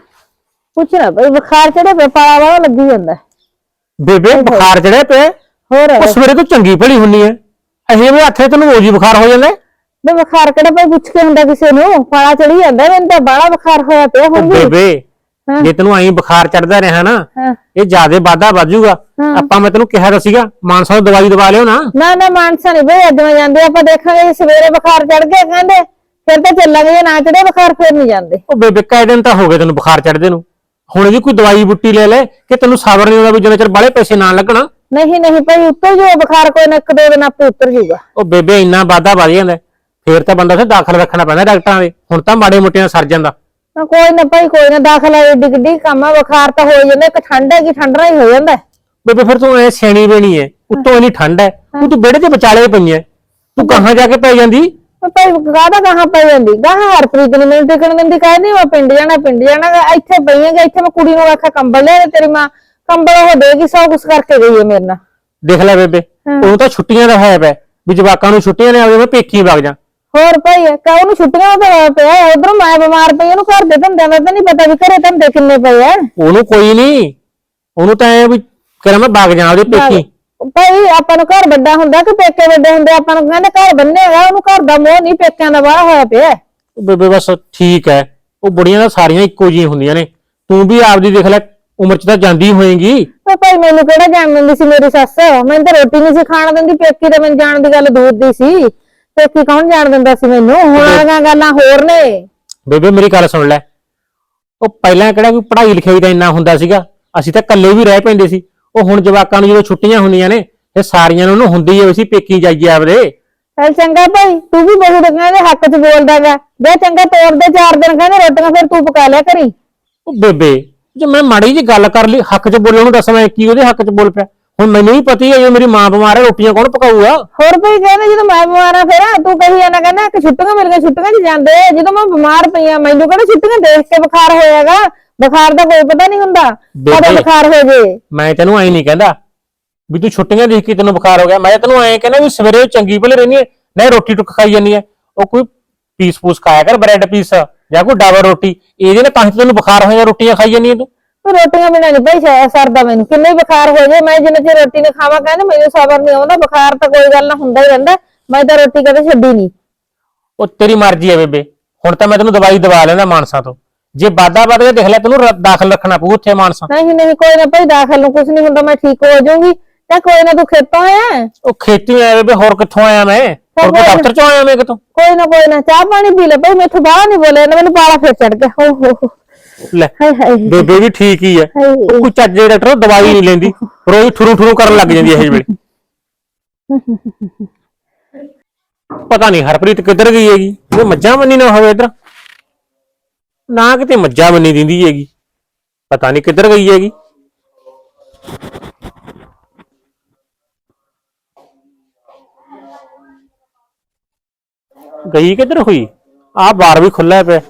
ਕੁਛ ਨਾ ਭਾਈ ਬੁਖਾਰ ਚੜੇ ਪਿਆ ਪਾਲਾ ਵਾਲਾ ਲੱਗੀ ਜਾਂਦਾ। ਬੇਬੇ ਬੁਖਾਰ ਚੜਿਆ ਪਿਆ? ਹੋਰ। ਉਹ ਸਵੇਰੇ ਤੂੰ ਚੰਗੀ ਭਲੀ ਹੁੰਨੀ ਐ। ਅਹੇ ਵੀ ਹੱਥੇ ਤੈਨੂੰ ਰੋਜ਼ ਹੀ ਬੁਖਾਰ ਹੋ ਜਾਂਦਾ ਹੈ। ਬੇ ਬੁਖਾਰ ਕਿਹੜਾ ਭਾਈ ਪੁੱਛ ਕੇ ਹੁੰਦਾ ਕਿਸੇ ਨੂੰ ਪਾਲਾ ਚੜੀ ਜਾਂਦਾ ਮੈਨੂੰ ਤਾਂ ਬਾਲਾ ਬੁਖਾਰ ਹੋਇਆ ਪਿਆ ਹੁਣ ਵੀ ਬੇਬੇ ਹਾਂ। ਜੇ ਤੈਨੂੰ ਐਂ ਬੁਖਾਰ ਚੜਦਾ ਰਿਹਾ ਨਾ ਹਾਂ। ਇਹ ਜਿਆਦੇ ਵਾਧਾ ਵੱਜੂਗਾ ਹਾਂ। ਆਪਾਂ ਮੈਂ ਤੈਨੂੰ ਕਿਹਾ ਤਾਂ ਸੀਗਾ ਮਾਨਸਾ ਨੂੰ ਦਵਾਈ ਦਵਾ ਲਿਓ ਨਾ ਨਾ ਨਾ ਮਾਨਸਾ ਨਹੀਂ ਬਈ ਮੈਂ ਜਾਂਦੇ ਆਪਾਂ ਦੇਖਾਂਗੇ ਜੇ ਸਵੇਰੇ ਬੁਖਾਰ ਚੜ ਗਿਆ ਕਹਿੰਦੇ ਫਿਰ ਤਾਂ ਚੱਲਾਂਗੇ ਜੇ ਨਾ ਚੜੇ ਬੁਖਾਰ ਫਿਰ ਨਹੀਂ ਜਾਂਦੇ ਉਹ ਬੇਬੇ ਕਈ ਦਿਨ ਤਾਂ ਹੋ ਗਏ ਤੈਨੂੰ ਬੁਖਾਰ ਚੜਦੇ ਨੂੰ ਹੁਣ ਇਹਦੀ ਕੋਈ ਦਵਾਈ ਬੁੱਟੀ ਲੈ ਲੈ ਕਿ ਤੈਨੂੰ ਸਬਰ ਨਹੀਂ ਆਉਂਦਾ ਵੀ ਜਿੰਨਾ ਚਿਰ ਬਾਲੇ ਪੈਸੇ ਨਾ ਲੱਗਣ ਨਹੀਂ ਨਹੀਂ ਭਾਈ ਉੱਤਰ ਜੋ ਬੁਖਾਰ ਕੋਈ ਨਾ ਇੱਕ ਦੋ ਦਿਨ ਆਪੇ ਉੱਤਰ ਜੂਗਾ ਉਹ ਬੇਬੇ ਇੰਨਾ ਵਾਧਾ ਵਧ ਜਾਂਦਾ ਹੈ। ਫੇਰ ਤਾਂ ਬੰਦਾ ਉੱਥੇ ਦਾਖਲ ਰੱਖਣਾ ਪੈਂਦਾ ਡਾਕਟਰਾਂ ਦੇ। ਹੁਣ ਤਾਂ ਮਾੜੇ ਮੋਟੇ ਨਾਲ ਸਰ ਜਾਂਦਾ। ਕੋਈ ਨਾ ਭਾਈ ਕੋਈ ਨਾ ਦਾਖਲਾ ਏਡੀ ਗੱਡੀ ਕੰਮ ਆ ਬੁਖਾਰ ਤਾਂ ਹੋ ਜਾਂਦਾ ਇੱਕ ਠੰਡ ਹੈਗੀ ਠੰਡ ਨਾਲ ਹੀ ਹੋ ਜਾਂਦਾ। ਬੇਬੇ ਫਿਰ ਤੂੰ ਐ ਸਿਆਣੀ ਬਣੀ ਐ ਉੱਤੋਂ ਇੰਨੀ ਠੰਡ ਐ ਤੂੰ ਤੂੰ ਵਿਹੜੇ 'ਚ ਵਿਚਾਲੇ ਪਈ ਐ। ਤੂੰ ਕਹਾਂ ਜਾ ਕੇ ਪੈ ਜਾਂਦੀ? ਉਹ ਭਾਈ ਗਾਦਾ ਕਹਾਂ ਪਈ ਜਾਂਦੀ ਗਾਹਾਂ ਹਰਪ੍ਰੀਤ ਨੇ ਮੈਨੂੰ ਟਿਕਣ ਦਿੰਦੀ ਕਹਿੰਦੀ ਮੈਂ ਪਿੰਡ ਜਾਣਾ ਪਿੰਡ ਜਾਣਾ ਗਾ, ਇੱਥੇ ਪਈਆਂਗਾ ਇੱਥੇ ਮੈਂ ਕੁੜੀ ਨੂੰ ਆਖਿਆ ਕੰਬਲ ਲੈ ਦੇ ਤੇਰੀ ਮਾਂ ਕੰਬਲ ਉਹ ਦੇਗੀ ਸਭ ਕੁਛ ਕਰਕੇ ਗਈ ਹੈ ਮੇਰੇ ਨਾਲ। ਦੇਖ ਲੈ ਬੇਬੇ ਉਹ ਤਾਂ ਛੁੱਟੀਆਂ ਦਾ ਹੈ ਪੈ ਵੀ ਜਵਾਕਾਂ ਨੂੰ ਛੁੱਟੀਆਂ ਨੇ ਆਵੇ ਮੈਂ ਪੇਕੀ ਵਗ ਜਾ। ਹੋਰ ਭਾਈ ਕਾ ਉਹਨੂੰ ਛੁੱਟੀਆਂ ਤਾਂ ਹੋਇਆ ਪਿਆ ਉਧਰੋਂ ਮੈਂ ਬਿਮਾਰ ਪਈ ਉਹਨੂੰ ਘਰ ਦੇ ਧੰਦਿਆਂ ਦਾ ਤਾਂ ਨਹੀਂ ਪਤਾ ਵੀ ਘਰੇ ਧੰਦੇ ਕਿੰਨੇ ਪਏ ਆ। ਉਹਨੂੰ ਕੋਈ ਨਹੀਂ ਉਹਨੂੰ ਤਾਂ ਐ ਵੀ ਕਰਾਂ ਮੈਂ ਵਗ ਜਾ ਉਹਦੇ ਪੇਕੀ। ਭਾਈ ਆਪਾਂ ਨੂੰ ਘਰ ਵੱਡਾ ਹੁੰਦਾ ਕਿ ਪੇਕੇ ਵੱਡੇ ਹੁੰਦੇ ਆਪਾਂ ਨੂੰ ਕਹਿੰਦੇ ਘਰ ਬੰਨੇਗਾ ਉਹਨੂੰ ਘਰ ਦਾ ਮੋਹ ਨਹੀਂ ਪੇਕਿਆਂ ਦਾ ਬਾਹਰ ਹੋਇਆ ਪਿਆ। ਬੇਬੇ ਬਸ ਠੀਕ ਐ ਉਹ ਬੁੜੀਆਂ ਤਾਂ ਸਾਰੀਆਂ ਇੱਕੋ ਜਿਹੀਆਂ ਹੁੰਦੀਆਂ ਨੇ। ਤੂੰ ਵੀ ਆਪਦੀ ਦੇਖ ਲੈ ਉਮਰ 'ਚ ਤਾਂ ਜਾਂਦੀ ਹੋਏਗੀ। ਉਹ ਭਾਈ ਮੈਨੂੰ ਕਿਹੜਾ ਜਾਣ ਦਿੰਦੀ ਸੀ ਮੇਰੀ ਸੱਸ? ਮੈਨੂੰ ਤਾਂ ਰੋਟੀ ਨਹੀਂ ਸੀ ਖਾਣ ਦਿੰਦੀ ਪੇਕੀ ਤੇ ਮੈਨੂੰ ਜਾਣ ਦੀ ਗੱਲ ਦੂਰ ਦੀ ਸੀ। ਪੇਕੀ ਕੌਣ ਜਾਣ ਦਿੰਦਾ ਸੀ ਮੈਨੂੰ? ਹੁਣ ਵਾਲੀਆਂ ਗੱਲਾਂ ਹੋਰ ਨੇ। ਬੇਬੇ ਮੇਰੀ ਗੱਲ ਸੁਣ ਲੈ। ਉਹ ਪਹਿਲਾਂ ਕਿਹੜਾ ਕੋਈ ਪੜ੍ਹਾਈ ਲਿਖਾਈ ਦਾ ਇੰਨਾ ਹੁੰਦਾ ਸੀਗਾ? ਅਸੀਂ ਤਾਂ ਇਕੱਲੇ ਵੀ ਰਹਿ ਪੈਂਦੇ ਸੀ। ਉਹ ਹੁਣ ਜਵਾਕਾਂ ਨੂੰ ਜਦੋਂ ਛੁੱਟੀਆਂ ਹੁੰਦੀਆਂ ਨੇ ਇਹ ਸਾਰੀਆਂ ਨੂੰ ਉਹਨੂੰ ਹੁੰਦੀ ਵੀ ਅਸੀਂ ਪੇਕੀ ਜਾਈਏ ਆਪਦੇ। ਚੱਲ ਚੰਗਾ ਭਾਈ ਤੂੰ ਵੀ ਬਹੂ ਦੇ ਕਹਿੰਦੇ ਹੱਕ 'ਚ ਬੋਲਦਾਗਾ ਜੇ ਚੰਗਾ ਤੋੜ ਦੇ ਚਾਰ ਦਿਨ ਕਹਿੰਦੇ ਰੋਟੀਆਂ ਫਿਰ ਤੂੰ ਪਕਾ ਲਿਆ ਕਰੀ। ਉਹ ਬੇਬੇ ਜੇ ਮੈਂ ਮਾੜੀ ਜੀ ਗੱਲ ਕਰ ਲਈ ਹੱਕ 'ਚ ਬੋਲੇ ਉਹਨੂੰ ਦੱਸ ਮੈਂ ਕੀ ਉਹਦੇ ਹੱਕ 'ਚ ਬੋਲ ਪਿਆ। ਹੁਣ ਮੈਨੂੰ ਵੀ ਪਤਾ ਹੀ ਜੇ ਮੇਰੀ ਮਾਂ ਬਿਮਾਰ ਹੈ ਰੋਟੀਆਂ ਕੌਣ ਪਕਾਊਗਾ? ਹੋਰ ਭਾਈ ਕਹਿੰਦੇ ਜਦੋਂ ਮੈਂ ਬਿਮਾਰ ਆ ਫਿਰ ਤੂੰ ਕਹੀ ਜਾਂਦਾ ਕਹਿੰਦਾ ਕਿ ਛੁੱਟੀਆਂ ਮਿਲ ਗਈਆਂ ਛੁੱਟੀਆਂ 'ਚ ਜਾਂਦੇ ਜਦੋਂ ਮੈਂ ਬਿਮਾਰ ਪਈ ਆ ਮੈਨੂੰ ਕਿਹੜਾ ਛੁੱਟੀਆਂ ਦੇਖ ਕੇ ਬੁਖਾਰ ਹੋਇਆਗਾ? ਬੁਖਾਰ ਦਾ ਕੋਈ ਪਤਾ ਨਹੀਂ ਹੁੰਦਾ ਕਦੋਂ ਬੇਬੇ। ਬੁਖਾਰ ਹੋ ਜੇ। ਮੈਂ ਤੈਨੂੰ ਐਂ ਨਹੀਂ ਕਹਿੰਦਾ ਵੀ ਤੂੰ ਛੁੱਟੀਆਂ ਦੇਖ ਕੇ ਤੈਨੂੰ ਬੁਖਾਰ ਹੋ ਗਿਆ। ਮੈਂ ਤੈਨੂੰ ਐਂ ਕਹਿੰਦਾ ਵੀ ਸਵੇਰੇ ਚੰਗੀ ਭਲੇ ਰਹਿੰਦੀ ਹੈ ਨਹੀਂ ਰੋਟੀ ਟੁੱਕ ਖਾਈ ਜਾਂਦੀ ਹੈ। ਉਹ ਕੋਈ ਪੀਸ ਪੂਸ ਖਾਇਆ ਕਰ ਬ੍ਰੈਡ ਪੀਸ ਜਾਂ ਕੋਈ ਡਬਲ ਰੋਟੀ ਇਹਦੇ ਨਾਲ ਤਾਂ ਹੀ ਤੈਨੂੰ ਬੁਖਾਰ ਹੋਇਆ ਰੋਟੀਆਂ ਖਾਈ ਜਾਂਦੀ ਹੈ ਤੂੰ। ਤੂੰ ਰੋਟੀਆਂ ਬਿਨਾਂ ਨਹੀਂ ਭਾਈ ਸਰਦਾ ਮੈਨੂੰ। ਕਿੰਨੇ ਬੁਖਾਰ ਹੋ ਜੇ ਮੈਂ ਜਿੰਨੇ ਚਿਰ ਰੋਟੀ ਨਾ ਖਾਵਾਂ ਕਹਿੰਦੇ ਮੈਨੂੰ ਸਬਰ ਨਹੀਂ ਆਉਂਦਾ। ਬੁਖਾਰ ਤਾਂ ਕੋਈ ਗੱਲ ਨਾ ਹੁੰਦਾ ਹੀ ਰਹਿੰਦਾ। ਮੈਂ ਤਾਂ ਰੋਟੀ ਕਦੇ ਛੱਡੀ ਨਹੀਂ। ਉਹ ਤੇਰੀ ਮਰਜ਼ੀ ਹੈ ਬੇਬੇ। ਹੁਣ ਤਾਂ ਮੈਂ ਤੈਨੂੰ ਦਵਾਈ ਦਵਾ ਲੈਣਾ ਮਾਨਸਾ ਤੋਂ। ਜੇ ਵਾਧਾ ਵੱਧ ਗਿਆ ਦੇਖ ਲੈ ਤੈਨੂੰ ਰ- ਦਾਖਲ ਰੱਖਣਾ ਪਊ ਉੱਥੇ ਮਾਨਸਾ। ਨਹੀਂ ਨਹੀਂ ਕੋਈ ਨਾ ਭਾਈ ਦਾਖਲ ਨੂੰ ਕੁਝ ਨਹੀਂ ਹੁੰਦਾ। ਮੈਂ ਠੀਕ ਹੋ ਜਾਊਂਗੀ। ਤੇ ਕੋਈ ਨਾ ਤੂੰ ਖੇਤੋਂ ਆਇਆ ਉਹ ਖੇਤੀ ਆਇਆ ਬੇਬੇ ਹੋਰ ਕਿੱਥੋਂ ਆਇਆ ਮੈਂ? ਹੋਰ ਕੋਈ ਦਫ਼ਤਰ ਚੋਂ ਆਇਆ ਮੈਂ ਕਿਤੋਂ? ਕੋਈ ਨਾ ਕੋਈ ਨਾ। ਚਾਹ ਪਾਣੀ ਪੀ ਲੈ ਭਾਈ। ਮੈਥੋਂ ਬਾਹਰ ਨਹੀਂ ਬੋਲੇ ਨਾ ਮੈਨੂੰ ਪਾਲਾ ਫਿਰ ਚੜ ਗਿਆ ਹੋ ਹੋ ਹੋ। ਲੈ ਹਾਏ ਹਾਏ ਬੇਬੇ ਵੀ ਠੀਕ ਹੀ ਹਾਏ। ਉਹ ਕੋਈ ਚੱਜ ਦੇ ਡਾਕਟਰ ਉਹ ਦਵਾਈ ਨਹੀਂ ਲੈਂਦੀ। ਰੋਜ਼ ਠੁਰੂ ਠੁਰੂ ਕਰਨ ਲੱਗ ਜਾਂਦੀ ਇਹ ਵੇਲੇ। ਪਤਾ ਨਹੀਂ ਹਰਪ੍ਰੀਤ ਕਿੱਧਰ ਗਈ ਹੈਗੀ। ਇਹ ਮੱਝਾਂ ਬੰਨੀ ਨਾ ਹੋਵੇ ਇੱਧਰ। ਨਾ ਕਿਤੇ ਮੱਝਾਂ ਬੰਨੀ ਦਿੰਦੀ ਹੈਗੀ। ਪਤਾ ਨਹੀਂ ਕਿੱਧਰ ਗਈ ਹੈਗੀ। ਗਈ ਕਿੱਧਰ ਹੋਈ? ਆਹ ਬਾਰ ਵੀ ਖੁੱਲਾ ਪਿਆ।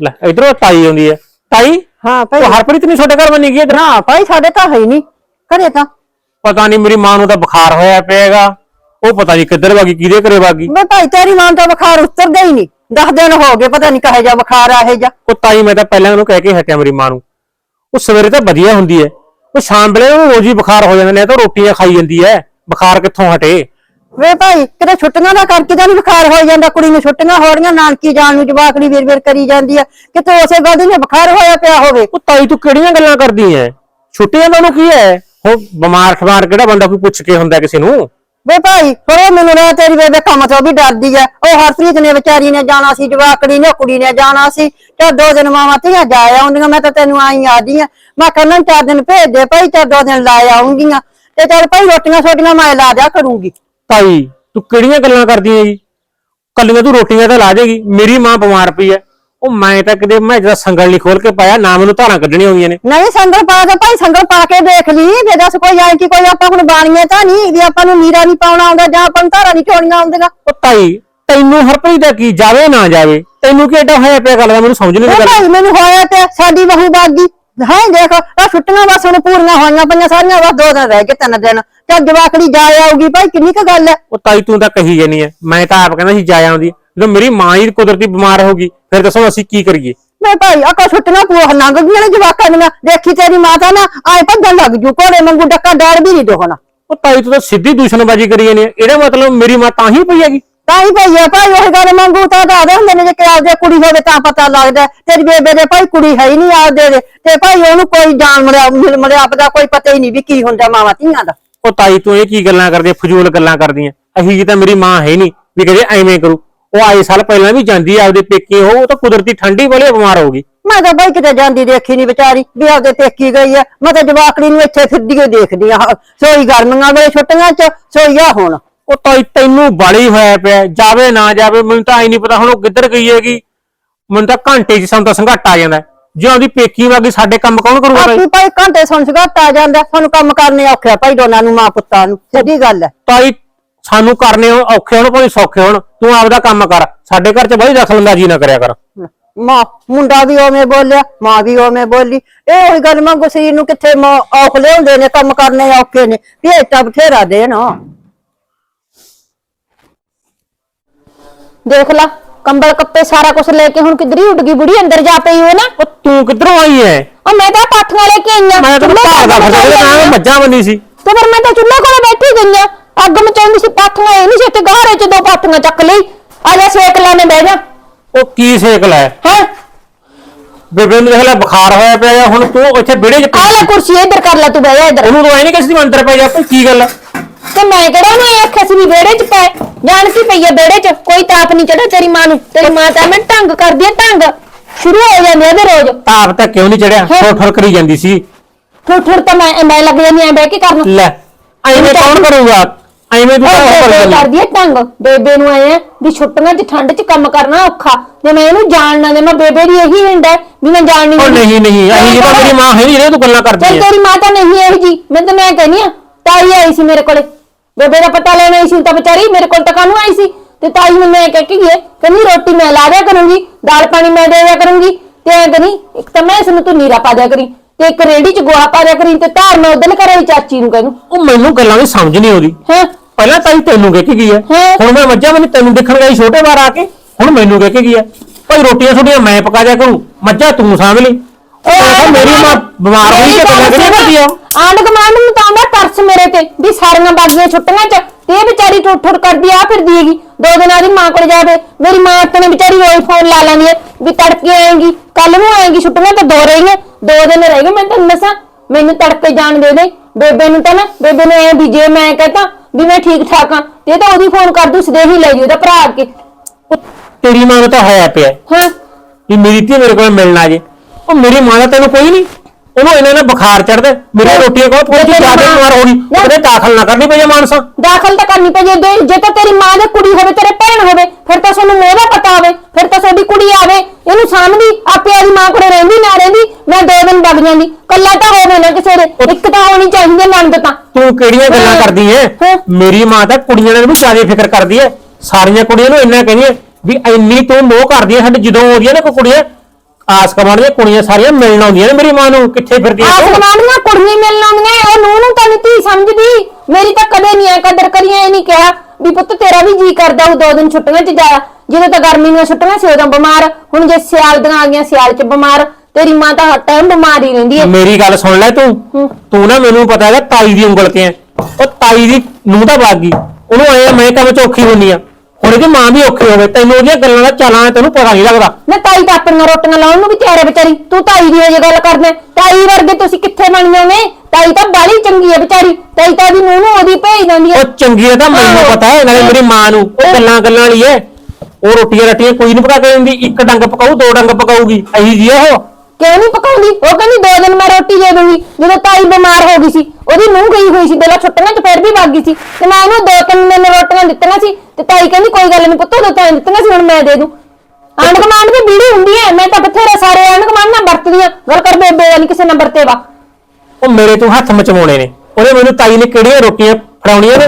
ਲੈ ਇਧਰੋਂ ਤਾਈ ਆਉਂਦੀ ਹੈ ਤਾਈ ਹਾਂ ਭਾਈ ਉਹ ਹਰਪ੍ਰੀਤ ਨਹੀਂ ਤੁਹਾਡੇ ਘਰ ਬੰਨੀ ਗਈ ਇੱਧਰ? ਨਾ ਭਾਈ ਸਾਡੇ ਤਾਂ ਹੈ ਹੀ ਨਹੀਂ ਘਰੇ ਤਾਂ। ਪਤਾ ਨਹੀਂ ਮੇਰੀ ਮਾਂ ਨੂੰ ਤਾਂ ਬੁਖਾਰ ਹੋਇਆ ਪਿਆਗਾ। ਉਹ ਪਤਾ ਨਹੀਂ ਕਿੱਧਰ ਵਾਗੀ ਕਿਹਦੇ ਘਰੇ ਵਾਗੀ। ਮੈਂ ਭਾਈ ਤੇਰੀ ਮਾਂ ਦਾ ਬੁਖਾਰ ਉਤਰਦਾ ਹੀ ਨਹੀਂ। 10 ਦਿਨ ਹੋ ਗਏ ਪਤਾ ਨਹੀਂ ਕਹੇ ਜਾ ਬੁਖਾਰ ਆ ਇਹ ਜਾ ਉਹ ਤਾਈ ਮੈਂ ਤਾਂ ਪਹਿਲਾਂ ਉਹਨੂੰ ਕਹਿ ਕੇ ਹਟਿਆ ਮੇਰੀ ਮਾਂ ਨੂੰ। ਉਹ ਸਵੇਰੇ ਤਾਂ ਵਧੀਆ ਹੁੰਦੀ ਹੈ ਉਹ ਸ਼ਾਮ ਵੇਲੇ ਉਹਨੂੰ ਰੋਜ਼ ਹੀ ਬੁਖਾਰ ਹੋ ਜਾਂਦਾ ਨੇ ਤਾਂ ਰੋਟੀਆਂ ਖਾਈ ਜਾਂਦੀ ਹੈ ਬੁਖਾਰ ਕਿੱਥੋਂ ਹਟੇ? ਵੇ ਭਾਈ ਕਿਤੇ ਛੁੱਟੀਆਂ ਦਾ ਕਰਕੇ ਤਾਂ ਨੀ ਬੁਖਾਰ ਹੋ ਜਾਂਦਾ ਕੁੜੀ ਨੂੰ ਛੁੱਟੀਆਂ ਹੋ ਰਹੀਆਂ ਨਾਨਕੀ ਜਾਣ ਨੂੰ ਜਵਾਕੜੀ ਵੀਰ ਵੀਰ ਕਰੀ ਜਾਂਦੀ ਆ। ਕਿਤੇ ਉਸੇ ਗੱਲ ਦੀ ਬੁਖਾਰ ਹੋਇਆ ਪਿਆ ਹੋਵੇ। ਉਹ ਤਾਈ ਤੂੰ ਕਿਹੜੀਆਂ ਗੱਲਾਂ ਕਰਦੀ ਐ? ਛੁੱਟੀਆਂ ਦਾ ਉਹਨੂੰ ਕੀ ਹੈ ਉਹ ਬਿਮਾਰ ਖਮਾਰ ਕਿਹੜਾ ਬੰਦਾ ਕੋਈ ਪੁੱਛ ਕੇ ਹੁੰਦਾ ਕਿਸੇ ਨੂੰ? ਵੇ ਭਾਈ ਥੋੜਾ ਮੈਨੂੰ ਨਾ ਤੇਰੀ ਬੇਬੇ ਕੰਮ ਤੋਂ ਵੀ ਡਰਦੀ ਆ। ਉਹ ਹਰਪ੍ਰੀਤ ਨੇ ਵਿਚਾਰੀ ਨੇ ਜਾਣਾ ਸੀ ਜਵਾਕੜੀ ਨੇ ਕੁੜੀ ਨੇ ਜਾਣਾ ਸੀ। ਤੇ ਦੋ ਦਿਨ ਮਾਵਾਂ ਧੀਆਂ ਜਾ ਆਉਂਦੀਆਂ ਮੈਂ ਤਾਂ ਤੈਨੂੰ ਆਈ ਆਦੀ ਆ। ਮੈਂ ਕਹਿੰਦਾ ਚਾਰ ਦਿਨ ਭੇਜ ਦੇ ਭਾਈ ਚਾਰ ਦੋ ਦਿਨ ਲਾ ਆਉਂਗੀਆਂ। ਤੇ ਚੱਲ ਭਾਈ ਰੋਟੀਆਂ ਛੋਟੀਆਂ ਮੈਂ ਲਾ ਦਿਆ ਕਰੂੰਗੀ। ਤਾਈ ਤੂੰ ਕਿਹੜੀਆਂ ਗੱਲਾਂ ਕਰਦੀ ਐ ਜੀ? ਕੱਲੀਆਂ ਤੂੰ ਰੋਟੀਆਂ ਤਾਂ ਲਾ ਦੇਗੀ ਮੇਰੀ ਮਾਂ ਬਿਮਾਰ ਪਈ ਐ। ਉਹ ਮੈਂ ਤਾਂ ਕਦੇ ਮੈਂ ਜਿਹੜਾ ਸੰਗਲ ਨਹੀਂ ਖੋਲ ਕੇ ਪਾਇਆ ਨਾ ਮੈਨੂੰ ਧਾਰਾਂ ਕੱਢਣੀਆਂ ਹੋਈਆਂ ਨੇ। ਨਹੀਂ ਸੰਗਲ ਪਾ ਕੇ ਭਾਈ ਸੰਗਲ ਪਾ ਕੇ ਦੇਖ ਲਈ। ਜੇ ਦੱਸ ਕੋਈ ਆਏ ਕਿ ਕੋਈ ਆਪਾਂ ਹੁਣ ਬਾਣੀਆਂ ਤਾਂ ਨਹੀਂ ਵੀ ਆਪਾਂ ਨੂੰ ਨੀਰਾ ਨਹੀਂ ਪਾਉਣਾ ਆਉਂਦਾ ਜਾਂ ਆਪਾਂ ਨੂੰ ਧਾਰਾਂ ਨਹੀਂ ਚੋਣੀਆਂ ਆਉਂਦੀਆਂ। ਉਹ ਤਾਈ ਤੈਨੂੰ ਹਰਪ੍ਰੀਤ ਦਾ ਕੀ ਜਾਵੇ ਨਾ ਜਾਵੇ? ਤੈਨੂੰ ਕੀ ਏਡਾ ਹੋਇਆ ਪਿਆ ਗੱਲ ਦਾ? ਮੈਨੂੰ ਸਮਝ ਨਹੀਂ ਗੱਲ ਭਾਈ ਮੈਨੂੰ ਹੋਇਆ ਤੇ ਸਾਡੀ ਬਹੂ ਬਾਗੀ। ਹਾਂ ਦੇਖ ਆ ਛੁੱਟੀਆਂ ਬਸ ਹੁਣ ਪੂਰੀਆਂ ਹੋਈਆਂ ਪਈਆਂ ਸਾਰੀਆਂ ਬਸ ਦੋ ਦਿਨ ਰਹਿ ਗਏ ਤਿੰਨ ਦਿਨ। ਤੇ ਜਵਾਕੜੀ ਜਾ ਆਊਗੀ ਭਾਈ ਕਿੰਨੀ ਕੁ ਗੱਲ ਹੈ ਉਹ ਤਾਈ ਤੂੰ ਤਾਂ ਕਹੀ ਜਾਨੀ ਐ ਮੈਂ ਤਾਂ ਆਪ ਕਹਿੰਦਾ ਸੀ ਜਾ ਆਉਂਦੀ ਜਦੋਂ ਮੇਰੀ ਮਾਂ ਹੀ ਕੁਦਰਤੀ ਬਿਮਾਰ ਹੋ ਗਈ ਫਿਰ ਦੱਸੋ ਅਸੀਂ ਕੀ ਕਰੀਏ? ਵੇ ਭਾਈ ਆ ਕੋ ਛੁੱਟੀਆਂ ਪੂਰ ਲੰਘ ਗਈਆਂ ਨੇ ਜਵਾਕਾਂ ਦੀਆਂ। ਦੇਖੀ ਤੇਰੀ ਮਾਤਾ ਨਾ ਆਏ ਭੱਜਣ ਲੱਗ ਜੂ ਘੋੜੇ ਵਾਂਗੂ ਡੱਕਾ ਡਾਲ ਵੀ ਨਹੀਂ ਦੋਹਣਾ ਉਹ ਤਾਈ ਤੂੰ ਤਾਂ ਸਿੱਧੀ ਦੁਸ਼ਮਣਬਾਜ਼ੀ ਕਰੀ ਜਾਨੀ ਐ। ਇਹਦਾ ਮਤਲਬ ਮੇਰੀ ਮਾਂ ਤਾਂ ਹੀ ਪਈ ਹੈਗੀ। ਤਾਂ ਹੀ ਭਾਈ ਆ ਭਾਈ ਉਹ ਗੱਲ ਮੰਗੂ ਤਾਂ ਦਾਦੇ ਹੁੰਦੇ ਨੇ ਜੇ ਕਿ ਆਪਦੇ ਕੁੜੀ ਹੋਵੇ ਤਾਂ ਪਤਾ ਲੱਗਦਾ ਹੈ। ਤੇਰੀ ਬੇਬੇ ਦੇ ਭਾਈ ਕੁੜੀ ਹੈ ਹੀ ਨਹੀਂ ਆਪਦੇ ਦੇ। ਤੇ ਭਾਈ ਉਹਨੂੰ ਕੋਈ ਜਾਣ ਮਰਿਆ ਮਿਲ ਮਰਿਆ ਦਾ ਕੋਈ ਪਤਾ ਹੀ ਨਹੀਂ ਵੀ ਕੀ ਹੁੰਦਾ ਮਾਵਾਂ ਧੀਆਂ ਦਾ। ਉਹ ਤਾਈ ਤੂੰ ਇਹ ਕੀ ਗੱਲਾਂ ਕਰਦੀ ਐ ਫਜ਼ੂਲ ਗੱਲਾਂ ਕਰਦੀ ਐ ਅਹੀ ਜੀ ਤਾਂ ਮੇਰੀ ਮਾਂ ਹੈ ਨਹੀਂ ਵੀ ਕਦੇ ਐਵੇਂ ਕਰੂ। ਉਹ ਆਏ ਸਾਲ ਪਹਿਲਾਂ ਵੀ ਜਾਂਦੀ ਆ ਆਪਦੇ ਪੇਕੇ ਉਹ ਉਹ ਤਾਂ ਕੁਦਰਤੀ ਠੰਡੀ ਵਾਲੀ ਬਿਮਾਰ ਹੋ ਗਈ। ਮੈਂ ਤਾਂ ਬਾਈ ਕਿਤੇ ਜਾਂਦੀ ਦੇਖੀ ਨਹੀਂ ਵਿਚਾਰੀ ਵੀ ਆਪਦੇ ਪੇਕੀ ਗਈ ਆ। ਮੈਂ ਤਾਂ ਜਵਾਕੜੀ ਨੂੰ ਇੱਥੇ ਫਿਰਦੀ ਹੋਈ ਦੇਖਦੀ ਆ। ਸੋਈ ਗਰਮੀਆਂ ਵੇਲੇ ਛੁੱਟੀਆਂ ਚ ਸੋਈ ਆ ਹੁਣ। ਉਹ ਤਾਂ ਤੈਨੂੰ ਬਾਲੀ ਹੋਇਆ ਪਿਆ ਜਾਵੇ ਨਾ ਜਾਵੇ ਮੈਨੂੰ ਤਾਂ ਆਈ ਨਹੀਂ ਪਤਾ ਹੁਣ ਉਹ ਕਿੱਧਰ ਗਈ ਹੈਗੀ। ਮੈਨੂੰ ਤਾਂ ਘੰਟੇ 'ਚ ਸਾਨੂੰ ਤਾਂ ਸੰਘਾਟਾ ਆ ਜਾਂਦਾ ਜੇ ਉਹਦੀ ਪੇਕੀ ਵਾਗੀ ਸਾਡੇ ਕੰਮ ਕੌਣ ਕਰੂਗਾ ਭਾਈ ਆਪੀ ਭਾਈ ਘੰਟੇ ਸੁਣ ਸਗਾਤ ਆ ਜਾਂਦਾ ਸਾਨੂੰ ਕੰਮ ਕਰਨੇ ਔਖੇ ਆ ਭਾਈ ਦੋਨਾਂ ਨੂੰ ਮਾਂ ਪੁੱਤਾਂ ਨੂੰ ਸਿੱਧੀ ਗੱਲ ਹੈ। ਤਾਈ ਸਾਨੂੰ ਕਰਨੇ ਹੋ- ਔਖੇ ਹੋਣ ਭਾਵੇਂ ਸੌਖੇ ਹੋਣ। ਤੂੰ ਆਪਦਾ ਕੰਮ ਕਰ ਸਾਡੇ ਘਰ 'ਚ ਬੜੀ ਦਖਲਅੰਦਾਜ਼ੀ ਨਾ ਕਰਿਆ ਕਰ। ਮਾਂ ਮੁੰਡਾ ਵੀ ਓਵੇਂ ਬੋਲਿਆ ਮਾਂ ਵੀ ਓਵੇਂ ਬੋਲੀ। ਇਹ ਉਹੀ ਗੱਲ ਮਾਂ ਗੁਸੀਰ ਨੂੰ ਕਿੱਥੇ ਮਾਂ ਔਖ ਲਿਆਉਂਦੇ ਨੇ ਕੰਮ ਕਰਨੇ ਔਖੇ ਨੇ ਭੇਜਤਾ ਬਥੇਰਾ ਦੇ ਦੇਖ ਲਾ ਕੰਬਲ ਕੱਪੇ ਸਾਰਾ ਕੁਝ ਲੈ ਕੇ ਹੁਣ ਕਿੱਧਰ ਹੀ ਉੱਡ ਗਈ? ਬੁੜੀ ਅੰਦਰ ਜਾ ਪਈ ਹੋ ਨਾ। ਉਹ ਤੂੰ ਕਿੱਧਰੋਂ ਆਈ ਐ? ਉਹ ਮੈਂ ਤਾਂ ਪਾਥੀਆਂ ਲੈ ਕੇ ਆਈਆਂ ਮੈਂ ਤੈਨੂੰ ਚੁੱਲ੍ਹੇ ਘਰ ਦਾ ਫਸਾ ਬੈਠੀ ਨਾ ਮੱਝਾਂ ਬੰਨੀ ਸੀ। ਤੇ ਫਿਰ ਮੈਂ ਤਾਂ ਚੁੱਲ੍ਹੇ ਕੋਲ ਬੈਠੀ ਗਈਆਂ ਅੱਗ ਮਚਾਉਂਦੀ ਸੀ ਪਾਥੀਆਂ ਇਹ ਨਹੀਂ ਸੀ ਤੇ ਗਾਰੇ ਚ ਦੋ ਪਾਥੀਆਂ ਚੱਕ ਲਈ। ਆ ਜਾ ਸੇਕ ਲਾਣੇ ਬਹਿ ਜਾ। ਉਹ ਕੀ ਸੇਕ ਲੈ? ਹੈ? ਬੇਬੇ ਨੂੰ ਦੇਖ ਲੈ ਬੁਖਾਰ ਹੋਇਆ ਪਿਆ ਹੁਣ ਤੂੰ ਇੱਥੇ ਵਿੜੇ 'ਚ ਆ ਲੈ ਕੁਰਸੀ ਇੱਧਰ ਕਰ ਲੈ ਤੂੰ ਬਹਿ ਜਾ ਇੱਧਰ। ਉਹਨੂੰ ਤਾਂ ਐ ਨਹੀਂ ਕਿਸੇ ਦੀ ਅੰਦਰ ਪੈ ਜਾ ਭਾਈ ਕੀ ਗੱਲ ਆ? ਤੇ ਮੈਂ ਕਿਹੜਾ ਇਹ ਆਖਿਆ ਸੀ ਵੀ ਵਿਹੜੇ 'ਚ ਪੈ ਜਾਣ ਕੀ ਪਈ ਆ ਵਿਹੜੇ 'ਚ? ਕੋਈ ਤਾਪ ਨਹੀਂ ਚੜਾ ਤੇਰੀ ਮਾਂ ਨੂੰ। ਤੇਰੀ ਮਾਂ ਤਾਂ ਮੈਂ ਢੰਗ ਕਰਦੀ ਆ ਢੰਗ ਸ਼ੁਰੂ ਹੋ ਜਾਂਦੇ ਆ ਇਹਦੇ ਰੋਜ਼। ਤਾਪ ਤਾਂ ਕਿਉਂ ਨਹੀਂ ਚੜਿਆ ਹੈਂ? ਠੋਠਰ ਕਰੀ ਜਾਂਦੀ ਸੀ। ਠੁਰ ਠੁਰ ਤਾਂ ਮੈਂ ਮੈਂ ਲੱਗ ਜਾਂਦੀ ਆ ਬਹਿ ਕੇ ਕਰਨ। ਲੈ ਐਵੇਂ ਕੌਣ ਕਰੂਗਾ? ਐਵੇਂ ਤੂੰ ਤਾਂ ਉਹ ਕਰ। ਬੇਬੇ ਕਰਦੀ ਢੰਗ ਬੇਬੇ ਨੂੰ ਆਏ ਆ ਵੀ ਛੁੱਟੀਆਂ 'ਚ ਠੰਡ 'ਚ ਕੰਮ ਕਰਨਾ ਔਖਾ। ਤੇ ਮੈਂ ਇਹਨੂੰ ਜਾਣ ਨਾ ਦੇਵਾਂ ਬੇਬੇ ਦੀ ਇਹੀ ਹਿੰਡ ਹੈ ਵੀ ਮੈਂ ਜਾਣ ਨਹੀਂ ਉਹ ਦਿੰਦੀ। ਨਹੀਂ ਨਹੀਂ ਅਹੀਂ ਜਿਹੜਾ ਮੇਰੀ ਮਾਂ ਹੈ ਨਹੀਂ ਤੂੰ ਗੱਲਾਂ ਕਰਦੀ ਚੱਲ ਐ ਤੇਰੀ ਮਾਂ ਤਾਂ ਨਹੀਂ ਇਹੋ ਜੀ ਮੈਂ ਤਾਂ ਮੈਂ ਕਹਿੰਦੀ ਆ ਤਾਈ ਆਈ ਸੀ ਮੇਰੇ ਕੋਲੇ। ਬੇਬੇ ਦਾ ਪਤਾ ਲੈਣ ਆਈ ਸੀ ਤਾਂ ਵਿਚਾਰੀ ਮੇਰੇ ਕੋਲ ਤਾਂ ਕਾਹਨੂੰ ਆਈ ਸੀ? ਤੇ ਤਾਈ ਮੈਨੂੰ ਇਹ ਕਹਿ ਕੇ ਗਈ ਹੈ, ਕਹਿੰਦੀ ਰੋਟੀ ਮੈਂ ਲਾ ਦਿਆ ਕਰੂੰਗੀ ਦਾਲ ਪਾਣੀ ਮੈਂ ਦੇ ਦਿਆ ਕਰੂੰਗੀ ਤੇ ਐ ਕਹਿੰਦੀ ਇੱਕ ਤਾਂ ਮੈਂ ਇਸ ਨੂੰ ਤੂੰ ਨੀਰਾ ਪਾ ਦਿਆ ਕਰੀ ਤੇ ਇੱਕ ਰੇੜੀ ਚ ਗੋਹਾ ਪਾ ਦਿਆ ਕਰੀ ਤੇ ਧਾਰ ਮੈਂ ਉਦਨ ਕਰਾਂ ਚਾਚੀ ਨੂੰ ਕਹਿੰਨੂੰ ਉਹ ਮੈਨੂੰ ਗੱਲਾਂ ਦੀ ਸਮਝ ਨਹੀਂ ਆਉਂਦੀ। ਹੈ? ਪਹਿਲਾਂ ਤਾਂ ਹੀ ਤੈਨੂੰ ਕਹਿ ਕੇ ਗਈ ਐ ਹੈਂ? ਹੁਣ ਮੈਂ ਮੱਝਾਂ ਮੈਨੂੰ ਤੈਨੂੰ ਦੇਖਣ ਗਈ ਛੋਟੇ ਵਾਰ ਆ ਕੇ ਹੁਣ ਮੈਨੂੰ ਕਹਿ ਕੇ ਗਈ ਐ ਭਾਈ ਰੋਟੀਆਂ ਛੋਟੀਆਂ ਮੈਂ ਪਕਾ ਦਿਆ ਕਰੂੰ ਮੱਝਾਂ ਤੂੰ ਸਾਂਭ ਲਈ। ਉਹ ਮੇਰੀ ਮਾਂ ਬਿਮਾਰ ਹੋਈ ਤੇ ਤੈਨੂੰ ਕਿਹਨੇ ਕਰਦੀ ਆ? ਆਂਡ ਕਮਾਂਡ ਨੂੰ ਤਾਂ ਆਉਂਦਾ ਤਰਸ ਮੇਰੇ ਤੇ ਵੀ ਸਾਰੀਆਂ ਬਾਗੀਆਂ ਛੁੱਟੀਆਂ ਚ ਤੇ ਇਹ ਵਿਚਾਰੀ ਠੁੱਠ ਠੁੱਠ ਕਰਦੀ ਆ ਫਿਰਦੀ ਹੈਗੀ। ਦੋ ਦਿਨ ਆਦੀ ਮਾਂ ਕੋਲ ਜਾਵੇ ਮੇਰੀ ਮਾਂ ਆਪਣੇ ਵਿਚਾਰੀ ਰੋਜ਼ ਫੋਨ ਲਾ ਲੈਂਦੀ ਹੈ ਵੀ ਤੜਕੇ ਆਏਗੀ ਕੱਲ ਨੂੰ ਆਏਗੀ ਛੁੱਟੀਆਂ ਤਾਂ ਦੋ ਰਹੀਆਂ ਦੋ ਦਿਨ ਰਹਿ ਗਏ ਮੈਂ ਤੈਨੂੰ ਦੱਸਾਂ ਮੈਨੂੰ ਤੜਕੇ ਜਾਣ ਦੇ ਦੇ ਬੇਬੇ ਨੂੰ ਤਾਂ ਨਾ ਬੇਬੇ ਨੂੰ ਐ ਵੀ ਜੇ ਮੈਂ ਕਹਤਾ ਵੀ ਮੈਂ ਠੀਕ ਠਾਕ ਆ ਤੇ ਤਾਂ ਉਹਦੀ ਫੋਨ ਕਰ ਦੂ ਸਦੇ ਹੀ ਲੈ ਜੀ ਉਹਦਾ ਭਰਾ ਅੱਗੇ ਉਹ ਤੇਰੀ ਮਾਂ ਨੂੰ ਤਾਂ ਹੋਇਆ ਪਿਆ। ਹਾਂ। ਵੀ ਮੇਰੀ ਧੀ ਮੇਰੇ ਕੋਲ ਮਿਲਣ ਆ ਜੇ। ਉਹ ਮੇਰੀ ਮਾਂ ਦਾ ਤੈਨੂੰ ਕੋਈ ਨਹੀਂ। ਉਹਨੂੰ ਇਹਨਾਂ ਨੇ ਬੁਖਾਰ ਚੜਦਾ ਮੇਰੀ ਰੋਟੀਆਂ ਕੋਲ ਥੋੜੀ ਤੇਰੀ ਜ਼ਿਆਦਾ ਬਿਮਾਰ ਹੋ ਗਈ। ਉਹਦੇ ਦਾਖਲ ਨਾ ਕਰਨੀ ਪਈ ਮਾਨਸਾ। ਦਾਖਲ ਤਾਂ ਕਰਨੀ ਪਈ ਜੇ ਜੇ ਤਾਂ ਤੇਰੀ ਮਾਂ ਦੇ ਕੁੜੀ ਹੋਵੇ ਤੇਰੇ ਭੈਣ ਹੋਵੇ ਫਿਰ ਤਾਂ ਤੁਹਾਨੂੰ ਮੋਹ ਦਾ ਪਤਾ ਹੋਵੇ ਫਿਰ ਤਾਂ ਤੁਹਾਡੀ ਕੁੜੀ ਆਵੇ। ਇਹਨੂੰ ਸਾਂਭਦੀ ਆਪੇ ਆਦੀ ਮਾਂ ਕੋਲੇ ਰਹਿੰਦੀ ਨਾ ਰਹਿੰਦੀ ਮੈਂ ਦੋ ਦਿਨ ਵਗ ਜਾਂਦੀ। ਕੱਲਾ ਤਾਂ ਹੋਵੇ ਨਾ ਕਿਸੇ ਦੇ। ਇੱਕ ਤਾਂ ਹੋਣੀ ਚਾਹੀਦੀ ਹੈ ਨੰਦ ਤਾਂ। ਤੂੰ ਕਿਹੜੀਆਂ ਗੱਲਾਂ। ਕਰਦੀ ਐ। ਮੇਰੀ ਮਾਂ ਤਾਂ ਕੁੜੀਆਂ ਨਾਲ ਵੀ ਜ਼ਿਆਦਾ ਫਿਕਰ ਕਰਦੀ ਐ ਸਾਰੀਆਂ ਕੁੜੀਆਂ ਨੂੰ ਇੰਨਾ ਕਹਿੰਦੀ ਐ ਵੀ ਇੰਨੀ ਤੂੰ ਮੋਹ ਕਰਦੀ ਐ ਸਾਡੇ ਜਦੋਂ ਆਉਂਦੀਆਂ ਨੇ ਕੋਈ ਕੁੜੀਆਂ ਆਸ ਕਮਾਣ ਦੀਆਂ ਕੁੜੀਆਂ ਸਾਰੀਆਂ ਮਿਲਣ ਆਉਂਦੀਆਂ ਨੇ ਮੇਰੀ ਮਾਂ ਨੂੰ। ਕਿੱਥੇ ਫਿਰਦੀਆਂ ਤੂੰ? ਆਸਮਾਨੀਆਂ ਕੁੜੀਆਂ ਮਿਲਣ ਆਉਂਦੀਆਂ ਉਹ ਨੂੰ ਨੂੰ ਤਾਂ ਨਹੀਂ ਧੀ ਸਮਝਦੀ। ਮੇਰੀ ਤਾਂ ਕਦੇ ਨਹੀਂ ਐ ਕਦਰ ਕਰੀਆਂ ਇਹ ਨਹੀਂ ਕਿਹਾ ਵੀ ਪੁੱਤ ਤੇਰਾ ਵੀ ਜੀ ਕਰਦਾ ਉਹ ਦੋ ਦਿਨ ਛੁੱਟੀਆਂ 'ਚ ਜਾਇਆ ਜਦੋਂ ਤਾਂ ਗਰਮੀ ਦੀਆਂ ਛੁੱਟੀਆਂ ਸੀ ਉਦੋਂ ਬਿਮਾਰ। ਹੁਣ ਜੇ ਸਿਆਲ ਦੀਆਂ ਆ ਗਈਆਂ ਸਿਆਲ 'ਚ ਬਿਮਾਰ। ਤੇਰੀ ਮਾਂ ਤਾਂ ਹਰ ਟਾਈਮ ਬਿਮਾਰ ਹੀ ਰਹਿੰਦੀ ਹੈ। ਮੇਰੀ ਗੱਲ ਸੁਣ ਲੈ ਤੂੰ। ਤੂੰ ਨਾ ਮੈਨੂੰ ਪਤਾ ਹੈਗਾ ਤਾਈ ਦੀ ਉਂਗਲ ਤੇ ਐ। ਉਹ ਤਾਈ ਦੀ ਨੂੰਹ ਦਾ ਬਾਗੀ। ਉਹਨੂੰ ਐ ਮੈਂ ਕੰਮ ਚ ਔਖੀ ਹੁੰਨੀ ਆ। ਹੁਣ ਇਹਦੀ ਮਾਂ ਵੀ ਔਖੀ ਹੋਵੇ ਤੈਨੂੰ ਉਹਦੀਆਂ ਗੱਲਾਂ ਦਾ ਚਾਲਾਂ ਤੈਨੂੰ ਪਤਾ ਨਹੀਂ ਲੱਗਦਾ। ਮੈਂ ਤਾਈ ਤਾਂ ਆਪਣੀਆਂ ਰੋਟੀਆਂ ਲਾਉਣ ਨੂੰ ਵੀ ਤਿਆਰ ਹੈ ਵਿਚਾਰੀ। ਤੂੰ ਤਾਈ ਦੀ ਇਹ ਗੱਲ ਕਰਦਾ ਤਾਈ ਵਰਗੇ ਤੁਸੀਂ ਕਿੱਥੇ ਬਣੀਆਂ ਨੇ ਤਾਈ ਤਾਂ ਬਾਲੀ ਚੰਗੀ ਹੈ ਵਿਚਾਰੀ। ਤਾਈ ਤਾਂ ਦੀ ਨੂੰਹ ਨੂੰ ਉਹਦੀ ਭੇਜ ਦਿੰਦੀ ਹੈ। ਉਹ ਚੰਗੀ ਆ ਤਾਂ ਮੈਨੂੰ ਆਹੋ। ਪਤਾ ਹੈ ਨਾਲੇ ਮੇਰੀ ਮਾਂ ਨੂੰ। ਉਹ ਗੱਲਾਂ ਗੱਲਾਂ ਵਾਲੀ ਐ ਉਹ ਰੋਟੀਆਂ ਰੱਟੀਆਂ ਕੋਈ ਨਹੀਂ ਪਕਾ ਕੇ ਦਿੰਦੀ। ਇੱਕ ਡੰਗ ਪਕਾਊ ਦੋ ਡੰਗ ਪਕਾਊਗੀ। ਅਹੀ ਜੀ ਆ ਉਹ। ਕਿਉਂ ਨਹੀਂ ਪਕਾਉਂਦੀ? ਉਹ ਕਹਿੰਦੀ, ਦੋ ਦਿਨ ਮੈਂ ਰੋਟੀ ਦੇ ਦੂੰਗੀ। ਜਦੋਂ ਤਾਈ ਬਿਮਾਰ ਹੋ ਗਈ ਸੀ, ਉਹਦੀ ਨੂੰਹ ਗਈ ਹੋਈ ਸੀ ਦੇਲਾ ਛੁੱਟੀਆਂ 'ਚ ਫਿਰ ਵੀ ਵਗ ਗਈ ਸੀ। ਤੇ ਮੈਂ ਉਹਨੂੰ ਦੋ ਤਿੰਨ ਦਿਨ ਰੋਟੀਆਂ ਦਿੱਤੀਆਂ ਸੀ, ਤੇ ਤਾਈ ਕਹਿੰਦੀ, ਕੋਈ ਗੱਲ ਨਹੀਂ ਪੁੱਤ, ਉਦੋਂ ਤਾਂ ਦਿੱਤੀਆਂ ਸੀ, ਹੁਣ ਮੈਂ ਦੇ ਦੂੰ। ਆਂਢ ਗੁਆਂਢ ਦੀ ਬੀੜੀ ਹੁੰਦੀ ਹੈ, ਮੈਂ ਤਾਂ ਬਥੇਰੇ ਸਾਰੇ ਆਂਢ ਕਮਾਂਡ ਨਾਲ ਵਰਤਦੀ ਆ ਗੱਲ ਕਰ ਬੇਬੇ ਵਾਲੀ ਕਿਸੇ ਨੰਬਰ ਤੇ ਵਾ। ਉਹ ਮੇਰੇ ਤੋਂ ਹੱਥ ਮਚਵਾਉਣੇ ਨੇ। ਉਹਨੇ ਮੈਨੂੰ ਤਾਈ ਨੇ ਕਿਹੜੀਆਂ ਰੋਟੀਆਂ ਫੜਾਉਣੀਆਂ ਨੇ?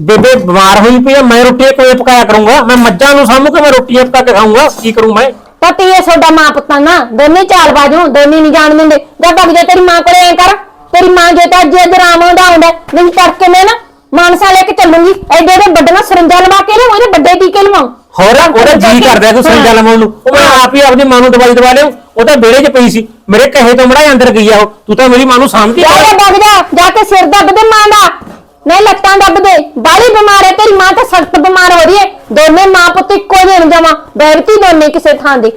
ਬੇਬੇ ਬਿਮਾਰ ਹੋਈ ਪਈ ਆ, ਮੈਂ ਰੋਟੀਆਂ ਕਿਵੇਂ ਪਕਾਇਆ ਕਰੂੰਗਾ? ਮੈਂ ਮੱਝਾਂ ਨੂੰ ਸਾਂਭੂ ਮੈਂ ਰੋਟੀਆਂ ਪਕਾ ਕੇ ਖਾਊਂਗਾ? ਕੀ ਕਰੂੰ ਮੈਂ? ਤਾਂ ਤੀ ਇਹ ਤੁਹਾਡਾ ਮਾਂ ਪੁੱਤਾਂ ਨਾ ਦੋਨੇ ਚਾਲ ਬਾਜੋਂ ਦੋਨੇ ਨਹੀਂ ਜਾਣ ਦਿੰਦੇ। ਜਾ ਭੱਗ ਜਾ ਤੇਰੀ ਮਾਂ ਕੋਲੇ ਐ ਕਰ ਤੇਰੀ ਮਾਂ ਜੇ ਤਾਂ ਅੱਜ ਅੱਜ ਰਾਮ ਆਉਂਦਾ ਆਉਂਦਾ ਨਹੀਂ ਤੜਕੇ ਮੈਂ ਨਾ ਮਾਨਸਾ ਲੈ ਕੇ ਚੱਲੂੰਗੀ ਐਡੇ ਐਡੇ ਵੱਡੇ ਨਾਲ ਸਰੰਜਾ ਲਵਾ ਕੇ ਨਾ ਉਹਦੇ ਵੱਡੇ ਟੀਕੇ ਲਵਾਉਂ ਹੋਰ ਉਹਦਾ ਜੀ ਕਰਦਾ ਕੋਈ ਸੰਜਾ ਲਵਾਉਣ ਨੂੰ। ਉਹ ਮੈਂ ਆਪ ਹੀ ਆਪਣੀ ਮਾਂ ਨੂੰ ਦਵਾਈ ਦਵਾ ਲਿਆ ਉਹ ਤਾਂ ਵਿਹੜੇ 'ਚ ਪਈ ਸੀ ਮੇਰੇ ਕਹੇ ਤੋਂ ਮੜਾ ਅੰਦਰ ਗਈ ਆ ਉਹ। ਤੂੰ ਤਾਂ ਮੇਰੀ ਮਾਂ ਨੂੰ ਜਾ ਭੱਗ ਜਾ ਜਾ ਕੇ ਸਿਰ ਦੱਬ ਦੇ ਮਾਂ ਦਾ। ਨਹੀਂ ਲੱਤਾਂ ਦੱਬ ਦੇ, ਬਾਲੀ ਬਿਮਾਰ ਹੈ, ਤੇਰੀ ਮਾਂ ਤਾਂ ਸਖਤ ਬਿਮਾਰ ਹੋ ਰਹੀ ਹੈ। ਦੋਨੇ ਮਾਂ ਪੁੱਤ ਇੱਕੋ ਜਿਹੇ ਨੇ ਜਮਾ ਬੈਠੀ ਦੋਨੇ ਕਿਸੇ ਥਾਂ ਦੀ